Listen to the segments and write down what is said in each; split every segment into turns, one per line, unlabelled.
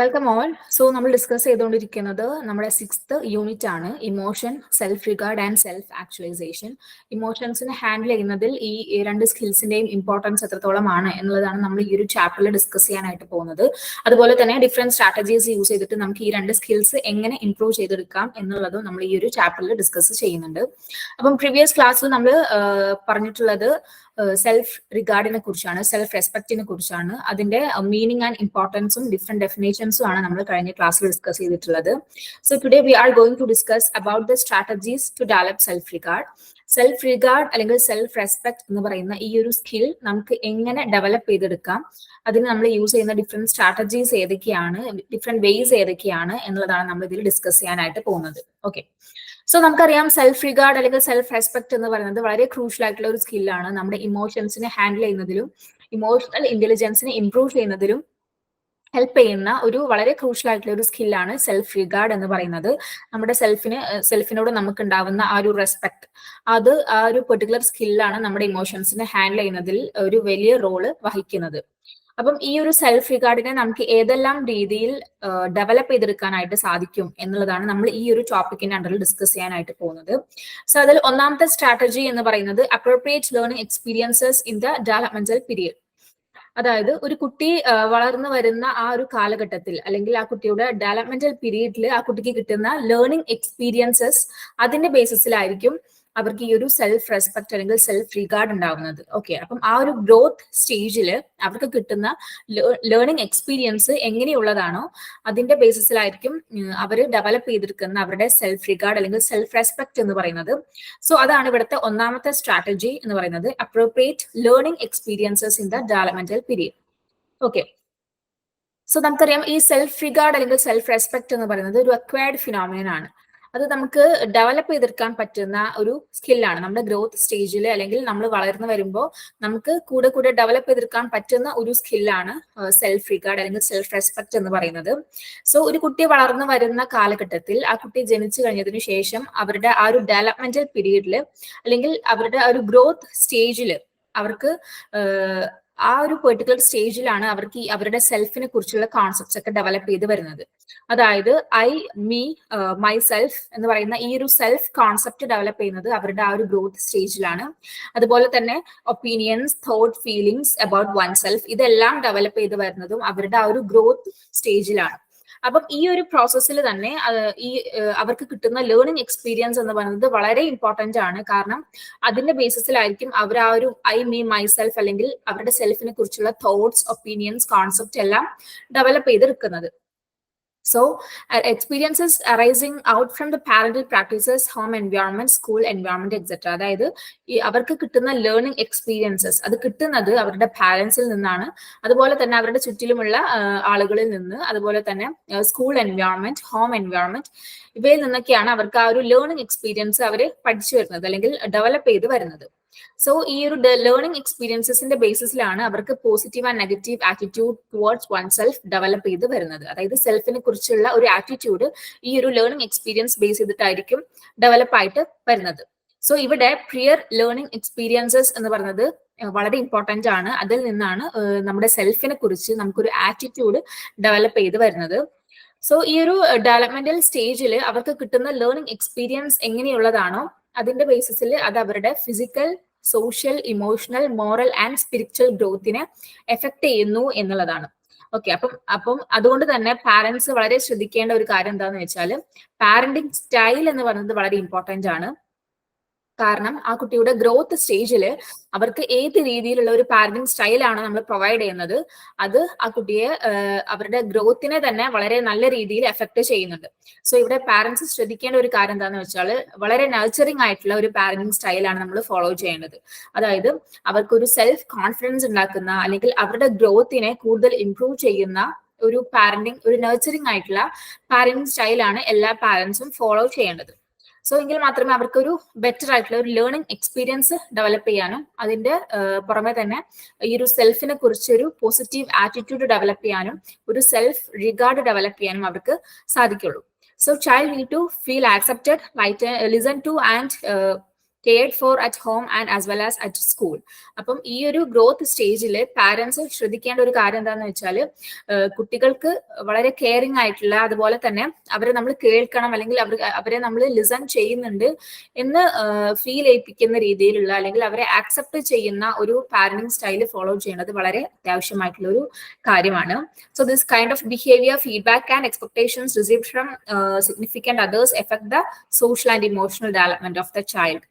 Welcome all so നമ്മൾ discuss ചെയ്തുകൊണ്ടിരിക്കുന്നത് നമ്മുടെ സിക്സ്ത് യൂണിറ്റ് ആണ്. Emotion self regard and self actualisation ഇമോഷൻസിനെ handle ചെയ്യുന്നതിൽ ഈ രണ്ട് സ്കിൽസിന്റെയും ഇമ്പോർട്ടൻസ് എത്രത്തോളമാണ് എന്നുള്ളതാണ് നമ്മൾ ഈ ഒരു ചാപ്റ്ററിൽ ഡിസ്കസ് ചെയ്യാനായിട്ട് പോകുന്നത്. അതുപോലെ തന്നെ ഡിഫറെന്റ് സ്ട്രാറ്റജീസ് യൂസ് ചെയ്തിട്ട് നമുക്ക് ഈ രണ്ട് സ്കിൽസ് എങ്ങനെ ഇംപ്രൂവ് ചെയ്തെടുക്കാം എന്നുള്ളതും നമ്മൾ ഈ ഒരു ചാപ്റ്ററിൽ ഡിസ്കസ് ചെയ്യുന്നുണ്ട്. അപ്പം പ്രീവിയസ് ക്ലാസ്സിൽ നമ്മൾ പറഞ്ഞിട്ടുള്ളത് സെൽഫ് റിഗാർഡിനെ കുറിച്ചാണ് സെൽഫ് റെസ്പെക്റ്റിനെ കുറിച്ചാണ്. അതിന്റെ മീനിങ് ആൻഡ് ഇമ്പോർട്ടൻസും ഡിഫറെന്റ് ഡെഫിനേഷൻസും ആണ് നമ്മൾ കഴിഞ്ഞ ക്ലാസ്സിൽ ഡിസ്കസ് ചെയ്തിട്ടുള്ളത്. So today we are going to discuss about the strategies to develop self regard self regard അല്ലെങ്കിൽ സെൽഫ് റെസ്പെക്ട് എന്ന് പറയുന്ന ഈ ഒരു സ്കിൽ നമുക്ക് എങ്ങനെ ഡെവലപ്പ് ചെയ്തെടുക്കാം? അതിന് നമ്മൾ യൂസ് ചെയ്യുന്ന ഡിഫറെന്റ് സ്ട്രാറ്റജീസ് ഏതൊക്കെയാണ്? ഡിഫറെന്റ് വേസ് ഏതൊക്കെയാണ് എന്നുള്ളതാണ് നമ്മൾ ഇതിൽ ഡിസ്കസ് ചെയ്യാനായിട്ട് പോകുന്നത്. ഓക്കെ സോ നമുക്കറിയാം സെൽഫ് റിഗാർഡ് അല്ലെങ്കിൽ സെൽഫ് റെസ്പെക്ട് എന്ന് പറയുന്നത് വളരെ ക്രൂഷ്യൽ ആയിട്ടുള്ള ഒരു സ്കില്ലാണ് നമ്മുടെ ഇമോഷൻസിനെ ഹാൻഡിൽ ചെയ്യുന്നതിലും ഇമോഷണൽ ഇന്റലിജൻസിനെ ഇംപ്രൂവ് ചെയ്യുന്നതിലും ഹെൽപ്പ് ചെയ്യുന്ന ഒരു വളരെ ക്രൂഷ്യൽ ആയിട്ടുള്ള ഒരു സ്കില്ലാണ് സെൽഫ് റിഗാർഡ് എന്ന് പറയുന്നത്. നമ്മുടെ സെൽഫിന് സെൽഫിനോട് നമുക്ക് ഉണ്ടാവുന്ന ആ ഒരു റെസ്പെക്ട് അത് ആ ഒരു പെർട്ടിക്കുലർ സ്കില്ലാണ് നമ്മുടെ ഇമോഷൻസിനെ ഹാൻഡിൽ ചെയ്യുന്നതിൽ ഒരു വലിയ റോൾ വഹിക്കുന്നത്. അപ്പം ഈ ഒരു സെൽഫ് റിഗാർഡിനെ നമുക്ക് ഏതെല്ലാം രീതിയിൽ ഡെവലപ്പ് ചെയ്തെടുക്കാനായിട്ട് സാധിക്കും എന്നുള്ളതാണ് നമ്മൾ ഈ ഒരു ടോപ്പിക്കിന്റെ അണ്ടറിൽ ഡിസ്കസ് ചെയ്യാനായിട്ട് പോകുന്നത്. സോ അതിൽ ഒന്നാമത്തെ സ്ട്രാറ്റജി എന്ന് പറയുന്നത് appropriate learning experiences in the developmental period അതായത് ഒരു കുട്ടി വളർന്നു വരുന്ന ആ ഒരു കാലഘട്ടത്തിൽ അല്ലെങ്കിൽ ആ കുട്ടിയുടെ ഡെവലപ്മെന്റൽ പീരീഡിൽ ആ കുട്ടിക്ക് കിട്ടുന്ന ലേണിംഗ് എക്സ്പീരിയൻസസ് അതിന്റെ ബേസിസിലായിരിക്കും അവർക്ക് ഈ ഒരു സെൽഫ് റെസ്പെക്ട് അല്ലെങ്കിൽ സെൽഫ് റിഗാർഡ് ഉണ്ടാകുന്നത് ഓക്കെ അപ്പം ആ ഒരു ഗ്രോത്ത് സ്റ്റേജിൽ അവർക്ക് കിട്ടുന്ന ലേണിംഗ് എക്സ്പീരിയൻസ് എങ്ങനെയുള്ളതാണോ അതിന്റെ ബേസിസിലായിരിക്കും അവർ ഡെവലപ്പ് ചെയ്തിരിക്കുന്ന അവരുടെ സെൽഫ് റിഗാർഡ് അല്ലെങ്കിൽ സെൽഫ് റെസ്പെക്ട് എന്ന് പറയുന്നത്. സോ അതാണ് ഇവിടുത്തെ ഒന്നാമത്തെ സ്ട്രാറ്റജി എന്ന് പറയുന്നത്. Appropriate learning experiences in the developmental period okay so നമുക്കറിയാം ഈ സെൽഫ് റിഗാർഡ് അല്ലെങ്കിൽ സെൽഫ് റെസ്പെക്ട് എന്ന് പറയുന്നത് ഒരു അക്വയർഡ് ഫിനോമിനൻ ആണ്. അത് നമുക്ക് ഡെവലപ്പ് ചെയ്തെടുക്കാൻ പറ്റുന്ന ഒരു സ്കില്ലാണ് നമ്മുടെ ഗ്രോത്ത് സ്റ്റേജിൽ അല്ലെങ്കിൽ നമ്മൾ വളർന്നു വരുമ്പോൾ നമുക്ക് കൂടെ കൂടെ ഡെവലപ്പ് ചെയ്തെടുക്കാൻ പറ്റുന്ന ഒരു സ്കില്ലാണ് സെൽഫ് റിഗാർഡ് അല്ലെങ്കിൽ സെൽഫ് റെസ്പെക്ട് എന്ന് പറയുന്നത്. സോ ഒരു കുട്ടി വളർന്നു വരുന്ന കാലഘട്ടത്തിൽ ആ കുട്ടി ജനിച്ചു കഴിഞ്ഞതിന് ശേഷം അവരുടെ ആ ഒരു ഡെവലപ്മെന്റൽ പീരീഡിൽ അല്ലെങ്കിൽ അവരുടെ ആ ഒരു ഗ്രോത്ത് സ്റ്റേജിൽ അവർക്ക് ആ ഒരു പെർട്ടിക്കുലർ സ്റ്റേജിലാണ് അവർക്ക് ഈ അവരുടെ സെൽഫിനെ കുറിച്ചുള്ള കോൺസെപ്റ്റ്സ് ഒക്കെ ഡെവലപ്പ് ചെയ്ത് വരുന്നത്. അതായത് ഐ മീ മൈ സെൽഫ് എന്ന് പറയുന്ന ഈ ഒരു സെൽഫ് കോൺസെപ്റ്റ് ഡെവലപ്പ് ചെയ്യുന്നത് അവരുടെ ആ ഒരു ഗ്രോത്ത് സ്റ്റേജിലാണ് അതുപോലെ തന്നെ opinions thought feelings about oneself ഇതെല്ലാം ഡെവലപ്പ് ചെയ്ത് വരുന്നതും അവരുടെ ആ ഒരു ഗ്രോത്ത് സ്റ്റേജിലാണ് അപ്പം ഈ ഒരു പ്രോസസ്സിൽ തന്നെ ഈ അവർക്ക് കിട്ടുന്ന ലേണിംഗ് എക്സ്പീരിയൻസ് എന്ന് പറയുന്നത് വളരെ ഇമ്പോർട്ടന്റ് ആണ്. കാരണം അതിന്റെ ബേസിസിലായിരിക്കും അവർ ആ ഒരു ഐ മീ മൈ സെൽഫ് അല്ലെങ്കിൽ അവരുടെ സെൽഫിനെ കുറിച്ചുള്ള തോട്ട്സ് ഒപ്പീനിയൻസ് കോൺസെപ്റ്റ് എല്ലാം ഡെവലപ്പ് ചെയ്തെടുക്കുന്നത് So, uh, experiences arising out from the parental practices, home environment, school environment, etc. അതായത് ഈ അവർക്ക് കിട്ടുന്ന ലേണിംഗ് എക്സ്പീരിയൻസസ് അത് കിട്ടുന്നത് അവരുടെ പാരൻസിൽ നിന്നാണ് അതുപോലെ തന്നെ അവരുടെ ചുറ്റിലുമുള്ള ആളുകളിൽ നിന്ന് അതുപോലെ തന്നെ സ്കൂൾ എൻവയോൺമെന്റ് ഹോം എൻവയോൺമെന്റ് ഇവയിൽ നിന്നൊക്കെയാണ് അവർക്ക് ആ ഒരു ലേണിംഗ് എക്സ്പീരിയൻസ് അവർ പഠിച്ചു വരുന്നത് അല്ലെങ്കിൽ ഡെവലപ്പ് ചെയ്ത് വരുന്നത് സോ ഈ ഒരു ലേണിംഗ് എക്സ്പീരിയൻസസിന്റെ ബേസിസിലാണ് അവർക്ക് positive and negative attitude towards oneself develop ചെയ്ത് വരുന്നത്. അതായത് സെൽഫിനെ കുറിച്ചുള്ള ഒരു ആറ്റിറ്റ്യൂഡ് ഈ ഒരു ലേണിംഗ് എക്സ്പീരിയൻസ് ബേസ് ചെയ്തിട്ടായിരിക്കും ഡെവലപ്പ് ആയിട്ട് വരുന്നത്. സോ ഇവിടെ പ്രിയർ ലേണിംഗ് എക്സ്പീരിയൻസസ് എന്ന് പറയുന്നത് വളരെ ഇമ്പോർട്ടന്റ് ആണ്. അതിൽ നിന്നാണ് നമ്മുടെ സെൽഫിനെ കുറിച്ച് നമുക്കൊരു ആറ്റിറ്റ്യൂഡ് ഡെവലപ്പ് ചെയ്ത് വരുന്നത്. സോ ഈ ഒരു ഡെവലപ്മെന്റൽ സ്റ്റേജിൽ അവർക്ക് കിട്ടുന്ന ലേണിംഗ് എക്സ്പീരിയൻസ് എങ്ങനെയുള്ളതാണോ അതിന്റെ ബേസിസിൽ അത് അവരുടെ physical social emotional moral and spiritual ഗ്രോത്തിനെ effect ചെയ്യുന്നു എന്നുള്ളതാണ്. ഓക്കെ അപ്പം അപ്പം അതുകൊണ്ട് തന്നെ പാരന്റ്സ് വളരെ ശ്രദ്ധിക്കേണ്ട ഒരു കാര്യം എന്താണെന്ന് വെച്ചാൽ പാരന്റിങ് സ്റ്റൈൽ എന്ന് പറയുന്നത് വളരെ ഇമ്പോർട്ടന്റ് ആണ്. കാരണം ആ കുട്ടിയുടെ ഗ്രോത്ത് സ്റ്റേജിൽ അവർക്ക് ഏത് രീതിയിലുള്ള ഒരു പാരന്റിങ് സ്റ്റൈലാണ് നമ്മൾ പ്രൊവൈഡ് ചെയ്യുന്നത് അത് ആ കുട്ടിയെ അവരുടെ ഗ്രോത്തിനെ തന്നെ വളരെ നല്ല രീതിയിൽ എഫക്ട് ചെയ്യുന്നുണ്ട്. സോ ഇവിടെ പാരന്റ്സ് ശ്രദ്ധിക്കേണ്ട ഒരു കാര്യം എന്താണെന്ന് വെച്ചാൽ വളരെ നർച്ചറിങ് ആയിട്ടുള്ള ഒരു പാരന്റിങ് സ്റ്റൈലാണ് നമ്മൾ ഫോളോ ചെയ്യേണ്ടത്. അതായത് അവർക്കൊരു സെൽഫ് കോൺഫിഡൻസ് ഉണ്ടാക്കുന്ന അല്ലെങ്കിൽ അവരുടെ ഗ്രോത്തിനെ കൂടുതൽ ഇംപ്രൂവ് ചെയ്യുന്ന ഒരു പാരന്റിങ് ഒരു നർച്ചറിങ് ആയിട്ടുള്ള പാരന്റിങ് സ്റ്റൈലാണ് എല്ലാ പാരന്റ്സും ഫോളോ ചെയ്യേണ്ടത്. സോ എങ്കിൽ മാത്രമേ അവർക്ക് ഒരു ബെറ്റർ ആയിട്ടുള്ള ഒരു ലേണിംഗ് എക്സ്പീരിയൻസ് ഡെവലപ്പ് ചെയ്യാനും അതിന്റെ പുറമെ തന്നെ ഈ ഒരു സെൽഫിനെ കുറിച്ച് ഒരു പോസിറ്റീവ് ആറ്റിറ്റ്യൂഡ് ഡെവലപ്പ് ചെയ്യാനും ഒരു സെൽഫ് റിഗാർഡ് ഡെവലപ്പ് ചെയ്യാനും അവർക്ക് സാധിക്കുള്ളൂ. So child need to feel accepted light listen to and cared for at home and as well as at school അപ്പം ഈ ഒരു ഗ്രോത്ത് സ്റ്റേജിൽ പാരൻസ് ശ്രദ്ധിക്കേണ്ട ഒരു കാര്യം എന്താണെന്ന് വെച്ചാൽ കുട്ടികൾക്ക് വളരെ കെയറിങ് ആയിട്ടുള്ള അതുപോലെ തന്നെ അവരെ നമ്മൾ കേൾക്കണം അല്ലെങ്കിൽ അവർ അവരെ നമ്മൾ ലിസൺ ചെയ്യുന്നുണ്ട് എന്ന് ഫീൽ ചെയ്യിപ്പിക്കുന്ന രീതിയിലുള്ള അല്ലെങ്കിൽ അവരെ ആക്സെപ്റ്റ് ചെയ്യുന്ന ഒരു പാരന്റിങ് സ്റ്റൈൽ ഫോളോ ചെയ്യുന്നത് വളരെ അത്യാവശ്യമായിട്ടുള്ള ഒരു കാര്യമാണ്. So this kind of behaviour feedback and expectations receive from significant others effect the social and emotional development of the child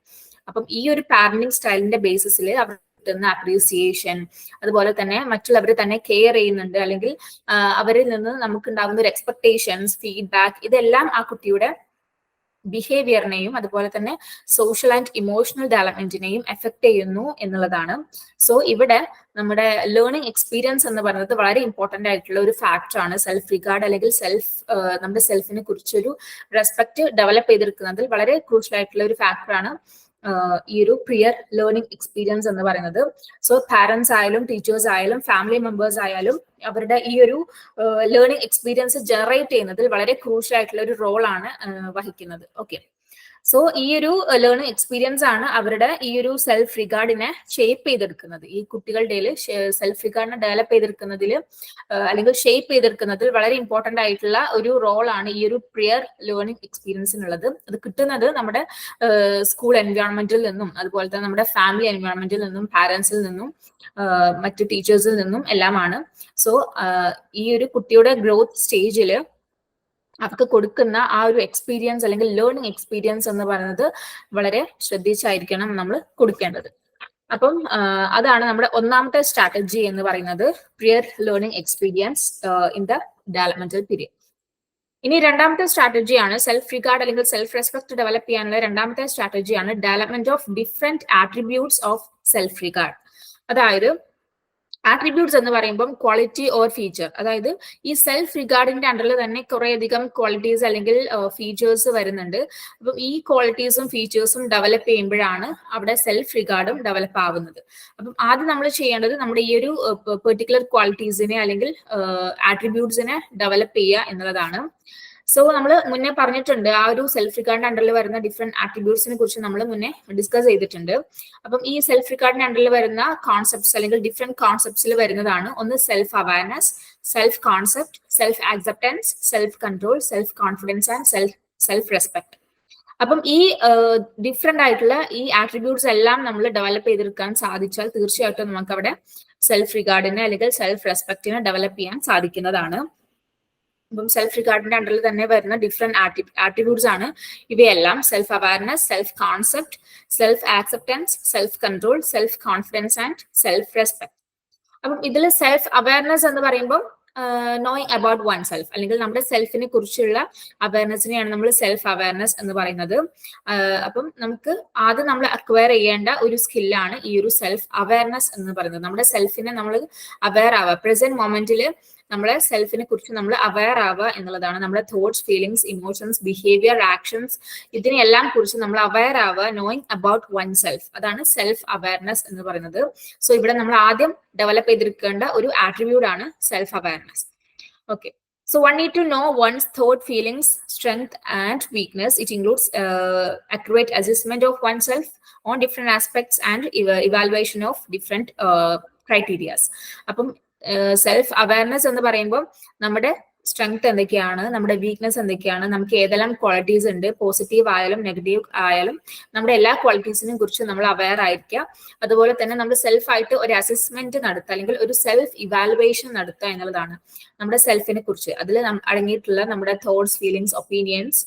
അപ്പം ഈ ഒരു പാരന്റിങ് സ്റ്റൈലിന്റെ ബേസിസിൽ അവർ കിട്ടുന്ന അപ്രീസിയേഷൻ അതുപോലെ തന്നെ മറ്റുള്ളവർ തന്നെ കെയർ ചെയ്യുന്നുണ്ട്. അല്ലെങ്കിൽ അവരിൽ നിന്ന് നമുക്ക് ഉണ്ടാകുന്ന ഒരു എക്സ്പെക്ടേഷൻസ് ഫീഡ്ബാക്ക് ഇതെല്ലാം ആ കുട്ടിയുടെ ബിഹേവിയറിനെയും അതുപോലെ തന്നെ സോഷ്യൽ ആൻഡ് ഇമോഷണൽ ഡെവലപ്മെന്റിനെയും എഫക്ട് ചെയ്യുന്നു എന്നുള്ളതാണ്. സോ ഇവിടെ നമ്മുടെ ലേണിംഗ് എക്സ്പീരിയൻസ് എന്ന് പറയുന്നത് വളരെ ഇമ്പോർട്ടന്റ് ആയിട്ടുള്ള ഒരു ഫാക്ടർ ആണ്. സെൽഫ് റിഗാർഡ് അല്ലെങ്കിൽ സെൽഫ് നമ്മുടെ സെൽഫിനെ കുറിച്ചൊരു റെസ്പെക്ട് ഡെവലപ്പ് ചെയ്തെടുക്കുന്നതിൽ വളരെ ക്രൂഷ്യൽ ആയിട്ടുള്ള ഒരു ഫാക്ടറാണ് ഈ ഒരു പ്രിയർ ലേണിംഗ് എക്സ്പീരിയൻസ് എന്ന് പറയുന്നത്. സോ പാരൻസ് ആയാലും ടീച്ചേഴ്സ് ആയാലും ഫാമിലി മെമ്പേഴ്സ് ആയാലും അവരുടെ ഈ ഒരു ലേണിംഗ് എക്സ്പീരിയൻസ് ജനറേറ്റ് ചെയ്യുന്നതിൽ വളരെ ക്രൂഷ്യൽ ആയിട്ടുള്ള ഒരു റോളാണ് വഹിക്കുന്നത്. ഓക്കെ സോ ഈ ഒരു ലേണിംഗ് എക്സ്പീരിയൻസ് ആണ് അവരുടെ ഈ ഒരു സെൽഫ് റിഗാർഡിനെ ഷേപ്പ് ചെയ്തെടുക്കുന്നത്. ഈ കുട്ടികളുടെ സെൽഫ് റിഗാർഡിനെ ഡെവലപ്പ് ചെയ്തെടുക്കുന്നതിൽ അല്ലെങ്കിൽ ഷേപ്പ് ചെയ്തെടുക്കുന്നതിൽ വളരെ ഇമ്പോർട്ടന്റ് ആയിട്ടുള്ള ഒരു റോളാണ് ഈ ഒരു പ്രിയർ ലേണിംഗ് എക്സ്പീരിയൻസിനുള്ളത് അത് കിട്ടുന്നത് നമ്മുടെ സ്കൂൾ എൻവയോൺമെന്റിൽ നിന്നും അതുപോലെ തന്നെ നമ്മുടെ ഫാമിലി എൻവയോൺമെന്റിൽ നിന്നും പാരന്റ്സിൽ നിന്നും മറ്റു ടീച്ചേഴ്സിൽ നിന്നും എല്ലാമാണ്. സോ ഈ ഒരു കുട്ടിയുടെ ഗ്രോത്ത് സ്റ്റേജിൽ അവർക്ക് കൊടുക്കുന്ന ആ ഒരു എക്സ്പീരിയൻസ് അല്ലെങ്കിൽ ലേണിംഗ് എക്സ്പീരിയൻസ് എന്ന് പറയുന്നത് വളരെ ശ്രദ്ധിച്ചായിരിക്കണം നമ്മൾ കൊടുക്കേണ്ടത്. അപ്പം അതാണ് നമ്മുടെ ഒന്നാമത്തെ സ്ട്രാറ്റജി എന്ന് പറയുന്നത് prior learning experience in the developmental period ഇനി രണ്ടാമത്തെ സ്ട്രാറ്റജിയാണ് സെൽഫ് റിഗാർഡ് അല്ലെങ്കിൽ സെൽഫ് റെസ്പെക്ട് ഡെവലപ്പ് ചെയ്യാനുള്ള രണ്ടാമത്തെ സ്ട്രാറ്റജിയാണ് development of different attributes of self regard അതായത് ആട്രിബ്യൂട്ട്സ് എന്ന് പറയുമ്പം ക്വാളിറ്റി ഓർ ഫീച്ചർ അതായത് ഈ സെൽഫ് റിഗാർഡിന്റെ അണ്ടറിൽ തന്നെ കുറെ അധികം ക്വാളിറ്റീസ് അല്ലെങ്കിൽ ഫീച്ചേഴ്സ് വരുന്നുണ്ട്. അപ്പം ഈ ക്വാളിറ്റീസും ഫീച്ചേഴ്സും ഡെവലപ്പ് ചെയ്യുമ്പോഴാണ് അവിടെ സെൽഫ് റിഗാർഡും ഡെവലപ്പ് ആവുന്നത്. അപ്പം ആദ്യം നമ്മൾ ചെയ്യേണ്ടത് നമ്മുടെ ഈ ഒരു പെർട്ടിക്കുലർ ക്വാളിറ്റീസിനെ അല്ലെങ്കിൽ ആട്രിബ്യൂട്ട്സിനെ ഡെവലപ്പ് ചെയ്യുക എന്നുള്ളതാണ്. സോ നമ്മൾ മുന്നേ പറഞ്ഞിട്ടുണ്ട് ആ ഒരു സെൽഫ് റിക്കാർഡിന്റെ അണ്ടറിൽ വരുന്ന ഡിഫറെന്റ് ആട്രിബ്യൂട്ട്സിനെ കുറിച്ച് നമ്മൾ മുന്നേ ഡിസ്കസ് ചെയ്തിട്ടുണ്ട്. അപ്പം ഈ സെൽഫ് റിക്കാർഡിന്റെ അണ്ടറിൽ വരുന്ന കോൺസെപ്റ്റ്സ് അല്ലെങ്കിൽ ഡിഫറെന്റ് കോൺസെപ്റ്റ്സിൽ വരുന്നതാണ് ഒന്ന് self awareness self concept self acceptance self control self confidence and self self respect അപ്പം ഈ ഡിഫറെന്റ് ആയിട്ടുള്ള ഈ ആട്രിബ്യൂട്ട്സ് എല്ലാം നമ്മൾ ഡെവലപ്പ് ചെയ്തെടുക്കാൻ സാധിച്ചാൽ തീർച്ചയായിട്ടും നമുക്ക് അവിടെ സെൽഫ് റിഗാർഡിനെ അല്ലെങ്കിൽ സെൽഫ് റെസ്പെക്റ്റിനെ ഡെവലപ്പ് ചെയ്യാൻ സാധിക്കുന്നതാണ്. ഇപ്പം സെൽഫ് റിഗാർഡിന്റെ അണ്ടറിൽ തന്നെ വരുന്ന ഡിഫറെന്റ് ആറ്റിറ്റ്യൂഡ്സ് ആണ്. ഇവയെല്ലാം self awareness self concept self acceptance self control self confidence and self respect അപ്പം ഇതിൽ സെൽഫ് അവയർനെസ് എന്ന് പറയുമ്പോൾ നോയിങ് അബൌട്ട് വൺ സെൽഫ് അല്ലെങ്കിൽ നമ്മുടെ സെൽഫിനെ കുറിച്ചുള്ള അവയർനെസ്സിനെയാണ് നമ്മൾ സെൽഫ് അവയർനെസ് എന്ന് പറയുന്നത്. അപ്പം നമുക്ക് ആദ്യം നമ്മൾ അക്വയർ ചെയ്യേണ്ട ഒരു സ്കില്ലാണ് ഈ ഒരു സെൽഫ് അവയർനെസ് എന്ന് പറയുന്നത്. നമ്മുടെ സെൽഫിനെ നമ്മൾ അവയർ ആവുക. പ്രസന്റ് മൊമെന്റിൽ നമ്മളെ സെൽഫിനെ കുറിച്ച് നമ്മൾ അവയർ ആവുക എന്നുള്ളതാണ്. നമ്മുടെ thoughts feelings emotions behaviour actions ഇതിനെല്ലാം കുറിച്ച് നമ്മൾ അവയർ ആവുക നോയിങ് അബൌട്ട് വൺ സെൽഫ് അതാണ് സെൽഫ് അവയർനെസ് എന്ന് പറയുന്നത്. സോ ഇവിടെ നമ്മൾ ആദ്യം ഡെവലപ്പ് ചെയ്തിരിക്കേണ്ട ഒരു ആട്രിബ്യൂട്ട് ആണ് self awareness okay So one need to know one's thought, feelings, strength, and weakness. It includes uh, accurate assessment of oneself on different aspects and evaluation of different uh. അപ്പം self awareness എന്ന് പറയുമ്പോൾ നമ്മുടെ strength എന്തൊക്കെയാണ് നമ്മുടെ weakness എന്തൊക്കെയാണ് നമുക്ക് ഏതെല്ലാം qualities ഉണ്ട് പോസിറ്റീവ് ആയാലും നെഗറ്റീവ് ആയാലും നമ്മുടെ എല്ലാ ക്വാളിറ്റീസിനെ കുറിച്ച് നമ്മൾ അവയർ ആയിരിക്കുക. അതുപോലെ തന്നെ നമ്മൾ സെൽഫ് ആയിട്ട് ഒരു അസസ്മെന്റ് നടത്തുക അല്ലെങ്കിൽ ഒരു സെൽഫ് ഇവാലുവേഷൻ നടത്തുക എന്നുള്ളതാണ് നമ്മുടെ സെൽഫിനെ കുറിച്ച്. അതിൽ അടങ്ങിയിട്ടുള്ള നമ്മുടെ തോട്ട്സ് ഫീലിങ്സ് ഒപ്പീനിയൻസ്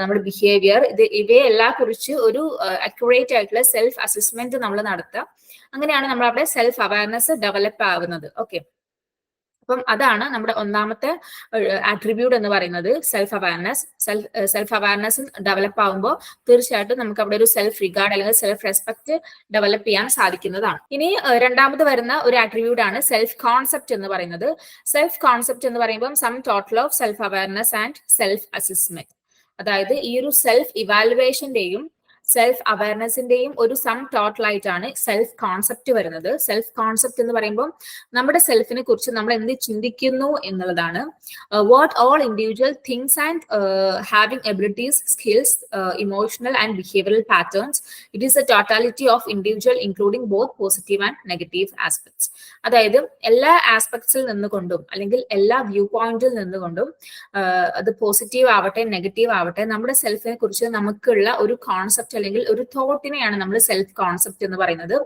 നമ്മുടെ ബിഹേവിയർ ഇത് ഇവയെല്ലാം കുറിച്ച് ഒരു അക്യുറേറ്റ് ആയിട്ടുള്ള സെൽഫ് അസസ്മെന്റ് നമ്മൾ നടത്തുക. അങ്ങനെയാണ് നമ്മൾ അവിടെ സെൽഫ് അവയർനെസ് ഡെവലപ്പ് ആവുന്നത്. ഓക്കെ അപ്പം അതാണ് നമ്മുടെ ഒന്നാമത്തെ ആട്രിബ്യൂട്ട് എന്ന് പറയുന്നത് self awareness self self awareness develop ആകുമ്പോൾ തീർച്ചയായിട്ടും നമുക്ക് അവിടെ ഒരു സെൽഫ് റിഗാർഡ് അല്ലെങ്കിൽ സെൽഫ് റെസ്പെക്ട് ഡെവലപ്പ് ചെയ്യാൻ സാധിക്കുന്നതാണ്. ഇനി രണ്ടാമത് വരുന്ന ഒരു ആട്രിബ്യൂട്ട് ആണ് സെൽഫ് കോൺസെപ്റ്റ് എന്ന് പറയുന്നത്. സെൽഫ് കോൺസെപ്റ്റ് എന്ന് പറയുമ്പോൾ sum total of self awareness and self assessment അതായത് ഈ ഒരു സെൽഫ് ഇവാലുവേഷന്റെയും സെൽഫ് അവയർനെസിന്റെയും ഒരു സം ടോട്ടൽ ആയിട്ടാണ് സെൽഫ് കോൺസെപ്റ്റ് വരുന്നത്. സെൽഫ് കോൺസെപ്റ്റ് എന്ന് പറയുമ്പോൾ നമ്മുടെ സെൽഫിനെ കുറിച്ച് നമ്മൾ എന്ത് ചിന്തിക്കുന്നു എന്നുള്ളതാണ്. What all individual things and having abilities skills emotional and behavioural patterns it is a totality of individual including both positive and negative aspects അതായത് എല്ലാ ആസ്പെക്ട്സിൽ നിന്നുകൊണ്ടും അല്ലെങ്കിൽ എല്ലാ വ്യൂ പോയിന്റിൽ നിന്നുകൊണ്ടും അത് പോസിറ്റീവ് ആവട്ടെ നെഗറ്റീവ് ആവട്ടെ നമ്മുടെ സെൽഫിനെ കുറിച്ച് നമുക്കുള്ള ഒരു കോൺസെപ്റ്റ് അല്ലെങ്കിൽ ഒരു തോട്ടിനെയാണ് നമ്മൾ സെൽഫ് കോൺസെപ്റ്റ് എന്ന് പറയുന്നത്.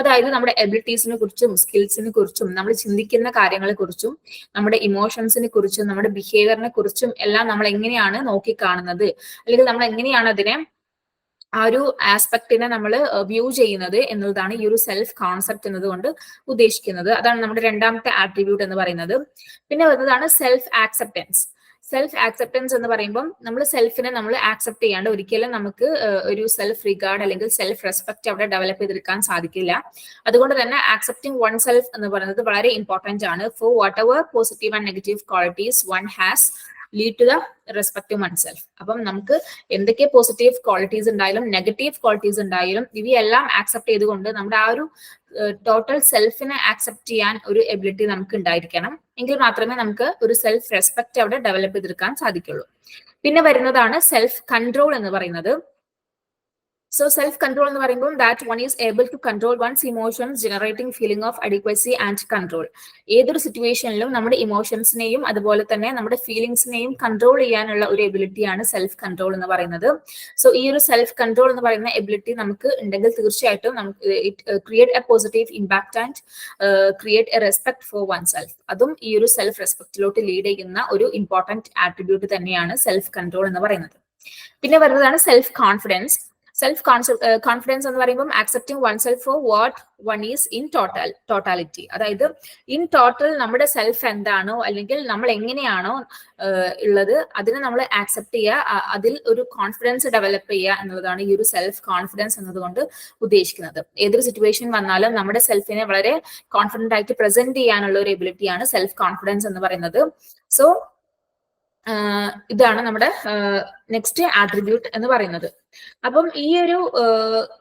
അതായത് നമ്മുടെ എബിലിറ്റീസിനെ കുറിച്ചും സ്കിൽസിനെ കുറിച്ചും നമ്മൾ ചിന്തിക്കുന്ന കാര്യങ്ങളെ കുറിച്ചും നമ്മുടെ ഇമോഷൻസിനെ കുറിച്ചും നമ്മുടെ ബിഹേവിയറിനെ കുറിച്ചും എല്ലാം നമ്മൾ എങ്ങനെയാണ് നോക്കിക്കാണുന്നത്? അല്ലെങ്കിൽ നമ്മൾ എങ്ങനെയാണ് അതിനെ ആ ഒരു ആസ്പെക്ടിനെ നമ്മൾ വ്യൂ ചെയ്യുന്നത് എന്നുള്ളതാണ് ഈ ഒരു സെൽഫ് കോൺസെപ്റ്റ് എന്നതുകൊണ്ട് ഉദ്ദേശിക്കുന്നത്. അതാണ് നമ്മുടെ രണ്ടാമത്തെ ആട്രിബ്യൂട്ട് എന്ന് പറയുന്നത്. പിന്നെ വരുന്നതാണ് സെൽഫ് ആക്സെപ്റ്റൻസ് സെൽഫ് ആക്സെപ്റ്റൻസ് എന്ന് പറയുമ്പോൾ നമ്മൾ സെൽഫിനെ നമ്മൾ ആക്സെപ്റ്റ് ചെയ്യാണ്ട് ഒരിക്കലും നമുക്ക് ഒരു സെൽഫ് റിഗാർഡ് അല്ലെങ്കിൽ സെൽഫ് റെസ്പെക്ട് അവിടെ ഡെവലപ്പ് ചെയ്തെടുക്കാൻ സാധിക്കില്ല. അതുകൊണ്ട് തന്നെ ആക്സെപ്റ്റിംഗ് വൺ സെൽഫ് എന്ന് പറയുന്നത് വളരെ ഇമ്പോർട്ടന്റ് ആണ്. For whatever positive and negative qualities one has lead to the respective oneself അപ്പം നമുക്ക് എന്തൊക്കെ പോസിറ്റീവ് ക്വാളിറ്റീസ് ഉണ്ടായാലും നെഗറ്റീവ് ക്വാളിറ്റീസ് ഉണ്ടായാലും ഇവയെല്ലാം ആക്സെപ്റ്റ് ചെയ്തുകൊണ്ട് നമ്മുടെ ആ ഒരു ടോട്ടൽ സെൽഫിനെ ആക്സെപ്റ്റ് ചെയ്യാൻ ഒരു എബിലിറ്റി നമുക്ക് ഉണ്ടായിരിക്കണം. എങ്കിൽ മാത്രമേ നമുക്ക് ഒരു സെൽഫ് റെസ്പെക്ട് അവിടെ ഡെവലപ്പ് ചെയ്തെടുക്കാൻ സാധിക്കുള്ളൂ. പിന്നെ വരുന്നതാണ് സെൽഫ് കൺട്രോൾ എന്ന് പറയുന്നത്. സെൽഫ് കൺട്രോൾ എന്ന് പറയുമ്പോൾ that one is able to control one's emotions generating feeling of adequacy and control ഏതൊരു സിറ്റുവേഷനിലും നമ്മുടെ ഇമോഷൻസിനെയും അതുപോലെ തന്നെ നമ്മുടെ ഫീലിംഗ്സിനെയും കൺട്രോൾ ചെയ്യാനുള്ള ഒരു എബിലിറ്റിയാണ് സെൽഫ് കൺട്രോൾ എന്ന് പറയുന്നത്. സോ ഈ ഒരു സെൽഫ് കൺട്രോൾ എന്ന് പറയുന്ന എബിലിറ്റി നമുക്ക് ഉണ്ടെങ്കിൽ തീർച്ചയായിട്ടും നമുക്ക് it create a positive impact and create a respect for oneself അതും ഈ ഒരു സെൽഫ് റെസ്പെക്റ്റിലോട്ട് ലീഡ് ചെയ്യുന്ന ഒരു ഇമ്പോർട്ടന്റ് ആട്രിബ്യൂട്ട് തന്നെയാണ് സെൽഫ് കൺട്രോൾ എന്ന് പറയുന്നത്. പിന്നെ വരുന്നതാണ് സെൽഫ് കോൺഫിഡൻസ് സെൽഫ് കോൺഫിഡൻസ് എന്ന് പറയുമ്പോൾ accepting one self for what one is in total totality അതായത് ഇൻ ടോട്ടൽ നമ്മുടെ സെൽഫ് എന്താണോ അല്ലെങ്കിൽ നമ്മൾ എങ്ങനെയാണോ ഉള്ളത് അതിനെ നമ്മൾ ആക്സെപ്റ്റ് ചെയ്യുക അതിൽ ഒരു കോൺഫിഡൻസ് ഡെവലപ്പ് ചെയ്യുക എന്നുള്ളതാണ് ഈ ഒരു സെൽഫ് കോൺഫിഡൻസ് എന്നതുകൊണ്ട് ഉദ്ദേശിക്കുന്നത്. ഏതൊരു സിറ്റുവേഷൻ വന്നാലും നമ്മുടെ സെൽഫിനെ വളരെ കോൺഫിഡന്റ് ആയിട്ട് പ്രസന്റ് ചെയ്യാനുള്ള ഒരു എബിലിറ്റിയാണ് സെൽഫ് കോൺഫിഡൻസ് എന്ന് പറയുന്നത്. സോ ഇതാണ് നമ്മുടെ നെക്സ്റ്റ് ആട്രിബ്യൂട്ട് എന്ന് പറയുന്നത്. അപ്പം ഈ ഒരു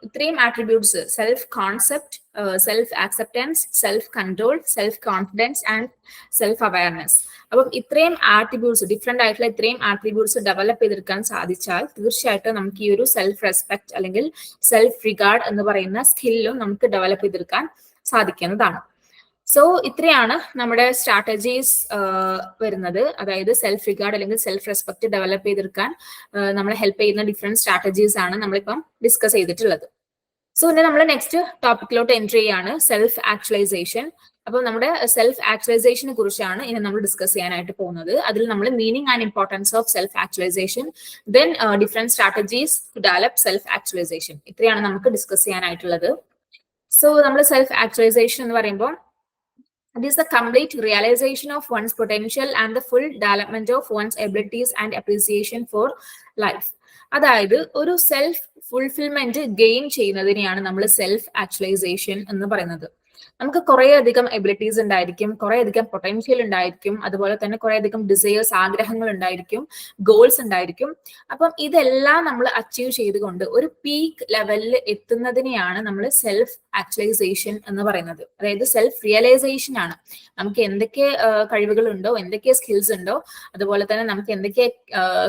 ഇത്രയും attributes self concept self acceptance self control self confidence and self awareness അപ്പം ഇത്രയും ആട്രിബ്യൂട്ട്സ് ഡിഫറെന്റ് ആയിട്ടുള്ള ഇത്രയും ആട്രിബ്യൂട്ട്സ് ഡെവലപ്പ് ചെയ്തെടുക്കാൻ സാധിച്ചാൽ തീർച്ചയായിട്ടും നമുക്ക് ഈ ഒരു സെൽഫ് റെസ്പെക്ട് അല്ലെങ്കിൽ സെൽഫ് റിഗാർഡ് എന്ന് പറയുന്ന സ്കില്ലും നമുക്ക് ഡെവലപ്പ് ചെയ്തെടുക്കാൻ സാധിക്കുന്നതാണ്. സോ ഇത്രയാണ് നമ്മുടെ സ്ട്രാറ്റജീസ് വരുന്നത്. അതായത് സെൽഫ് റിഗാർഡ് അല്ലെങ്കിൽ സെൽഫ് റെസ്പെക്ട് ഡെവലപ്പ് ചെയ്തെടുക്കാൻ നമ്മളെ ഹെൽപ്പ് ചെയ്യുന്ന ഡിഫറെന്റ് സ്ട്രാറ്റജീസ് ആണ് നമ്മളിപ്പം ഡിസ്കസ് ചെയ്തിട്ടുള്ളത്. സോ ഇനി നമ്മൾ നെക്സ്റ്റ് ടോപ്പിക്കിലോട്ട് എൻട്രി ചെയ്യാണ് സെൽഫ് ആക്ച്വലൈസേഷൻ അപ്പോൾ നമ്മുടെ സെൽഫ് ആക്ച്വലൈസേഷനെ കുറിച്ചാണ് ഇനി നമ്മൾ ഡിസ്കസ് ചെയ്യാനായിട്ട് പോകുന്നത്. അതിൽ നമ്മൾ meaning and importance of self actualisation then different strategies to develop self actualisation ഇത്രയാണ് നമുക്ക് ഡിസ്കസ് ചെയ്യാനായിട്ടുള്ളത്. സോ നമ്മൾ സെൽഫ് ആക്ച്വലൈസേഷൻ എന്ന് പറയുമ്പോൾ It is the complete realization of one's potential and the full development of one's abilities and appreciation for life. അതായത് ഒരു self fulfilment gain ചെയ്യുന്നതിനെയാണ് നമ്മൾ self actualisation എന്ന് പറയുന്നത് നമുക്ക് കുറെ അധികം എബിലിറ്റീസ് ഉണ്ടായിരിക്കും കുറെ അധികം പൊട്ടൻഷ്യൽ ഉണ്ടായിരിക്കും അതുപോലെ തന്നെ കുറെ അധികം ഡിസയേഴ്സ് ആഗ്രഹങ്ങൾ ഉണ്ടായിരിക്കും ഗോൾസ് ഉണ്ടായിരിക്കും അപ്പം ഇതെല്ലാം നമ്മൾ അച്ചീവ് ചെയ്തുകൊണ്ട് ഒരു പീക്ക് ലെവലിൽ എത്തുന്നതിനെയാണ് നമ്മൾ സെൽഫ് ആക്ച്വലൈസേഷൻ എന്ന് പറയുന്നത്. അതായത് സെൽഫ് റിയലൈസേഷൻ ആണ്. നമുക്ക് എന്തൊക്കെ കഴിവുകൾ ഉണ്ടോ എന്തൊക്കെ സ്കിൽസ് ഉണ്ടോ അതുപോലെ തന്നെ നമുക്ക് എന്തൊക്കെ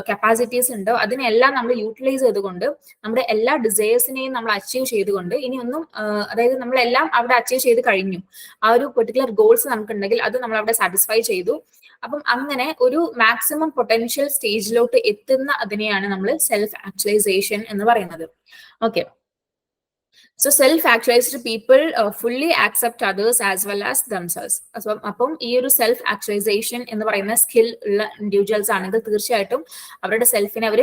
കപ്പാസിറ്റീസ് ഉണ്ടോ അതിനെല്ലാം നമ്മൾ യൂട്ടിലൈസ് ചെയ്തുകൊണ്ട് നമ്മുടെ എല്ലാ ഡിസയേഴ്സിനെയും നമ്മൾ അച്ചീവ് ചെയ്തുകൊണ്ട് ഇനി ഒന്നും അതായത് നമ്മളെല്ലാം അവിടെ അച്ചീവ് ചെയ്ത് കഴിഞ്ഞു. ആ ഒരു പെർട്ടിക്കുലർ ഗോൾസ് നമുക്കുണ്ടെങ്കിൽ അത് നമ്മൾ അവിടെ സാറ്റിസ്ഫൈ ചെയ്തു. അപ്പം അങ്ങനെ ഒരു മാക്സിമം പൊട്ടൻഷ്യൽ സ്റ്റേജിലോട്ട് എത്തുന്ന അതിനെയാണ് നമ്മൾ സെൽഫ് ആക്ച്വലൈസേഷൻ എന്ന് പറയുന്നത്. Okay so self actualised people fully accept others as well as themselves അപ്പം അപ്പം ഈ ഒരു സെൽഫ് ആക്ച്വലൈസേഷൻ എന്ന് പറയുന്ന സ്കിൽ ഉള്ള ഇൻഡിവിജ്വൽസ് ആണെങ്കിൽ തീർച്ചയായിട്ടും അവരുടെ സെൽഫിനെ അവർ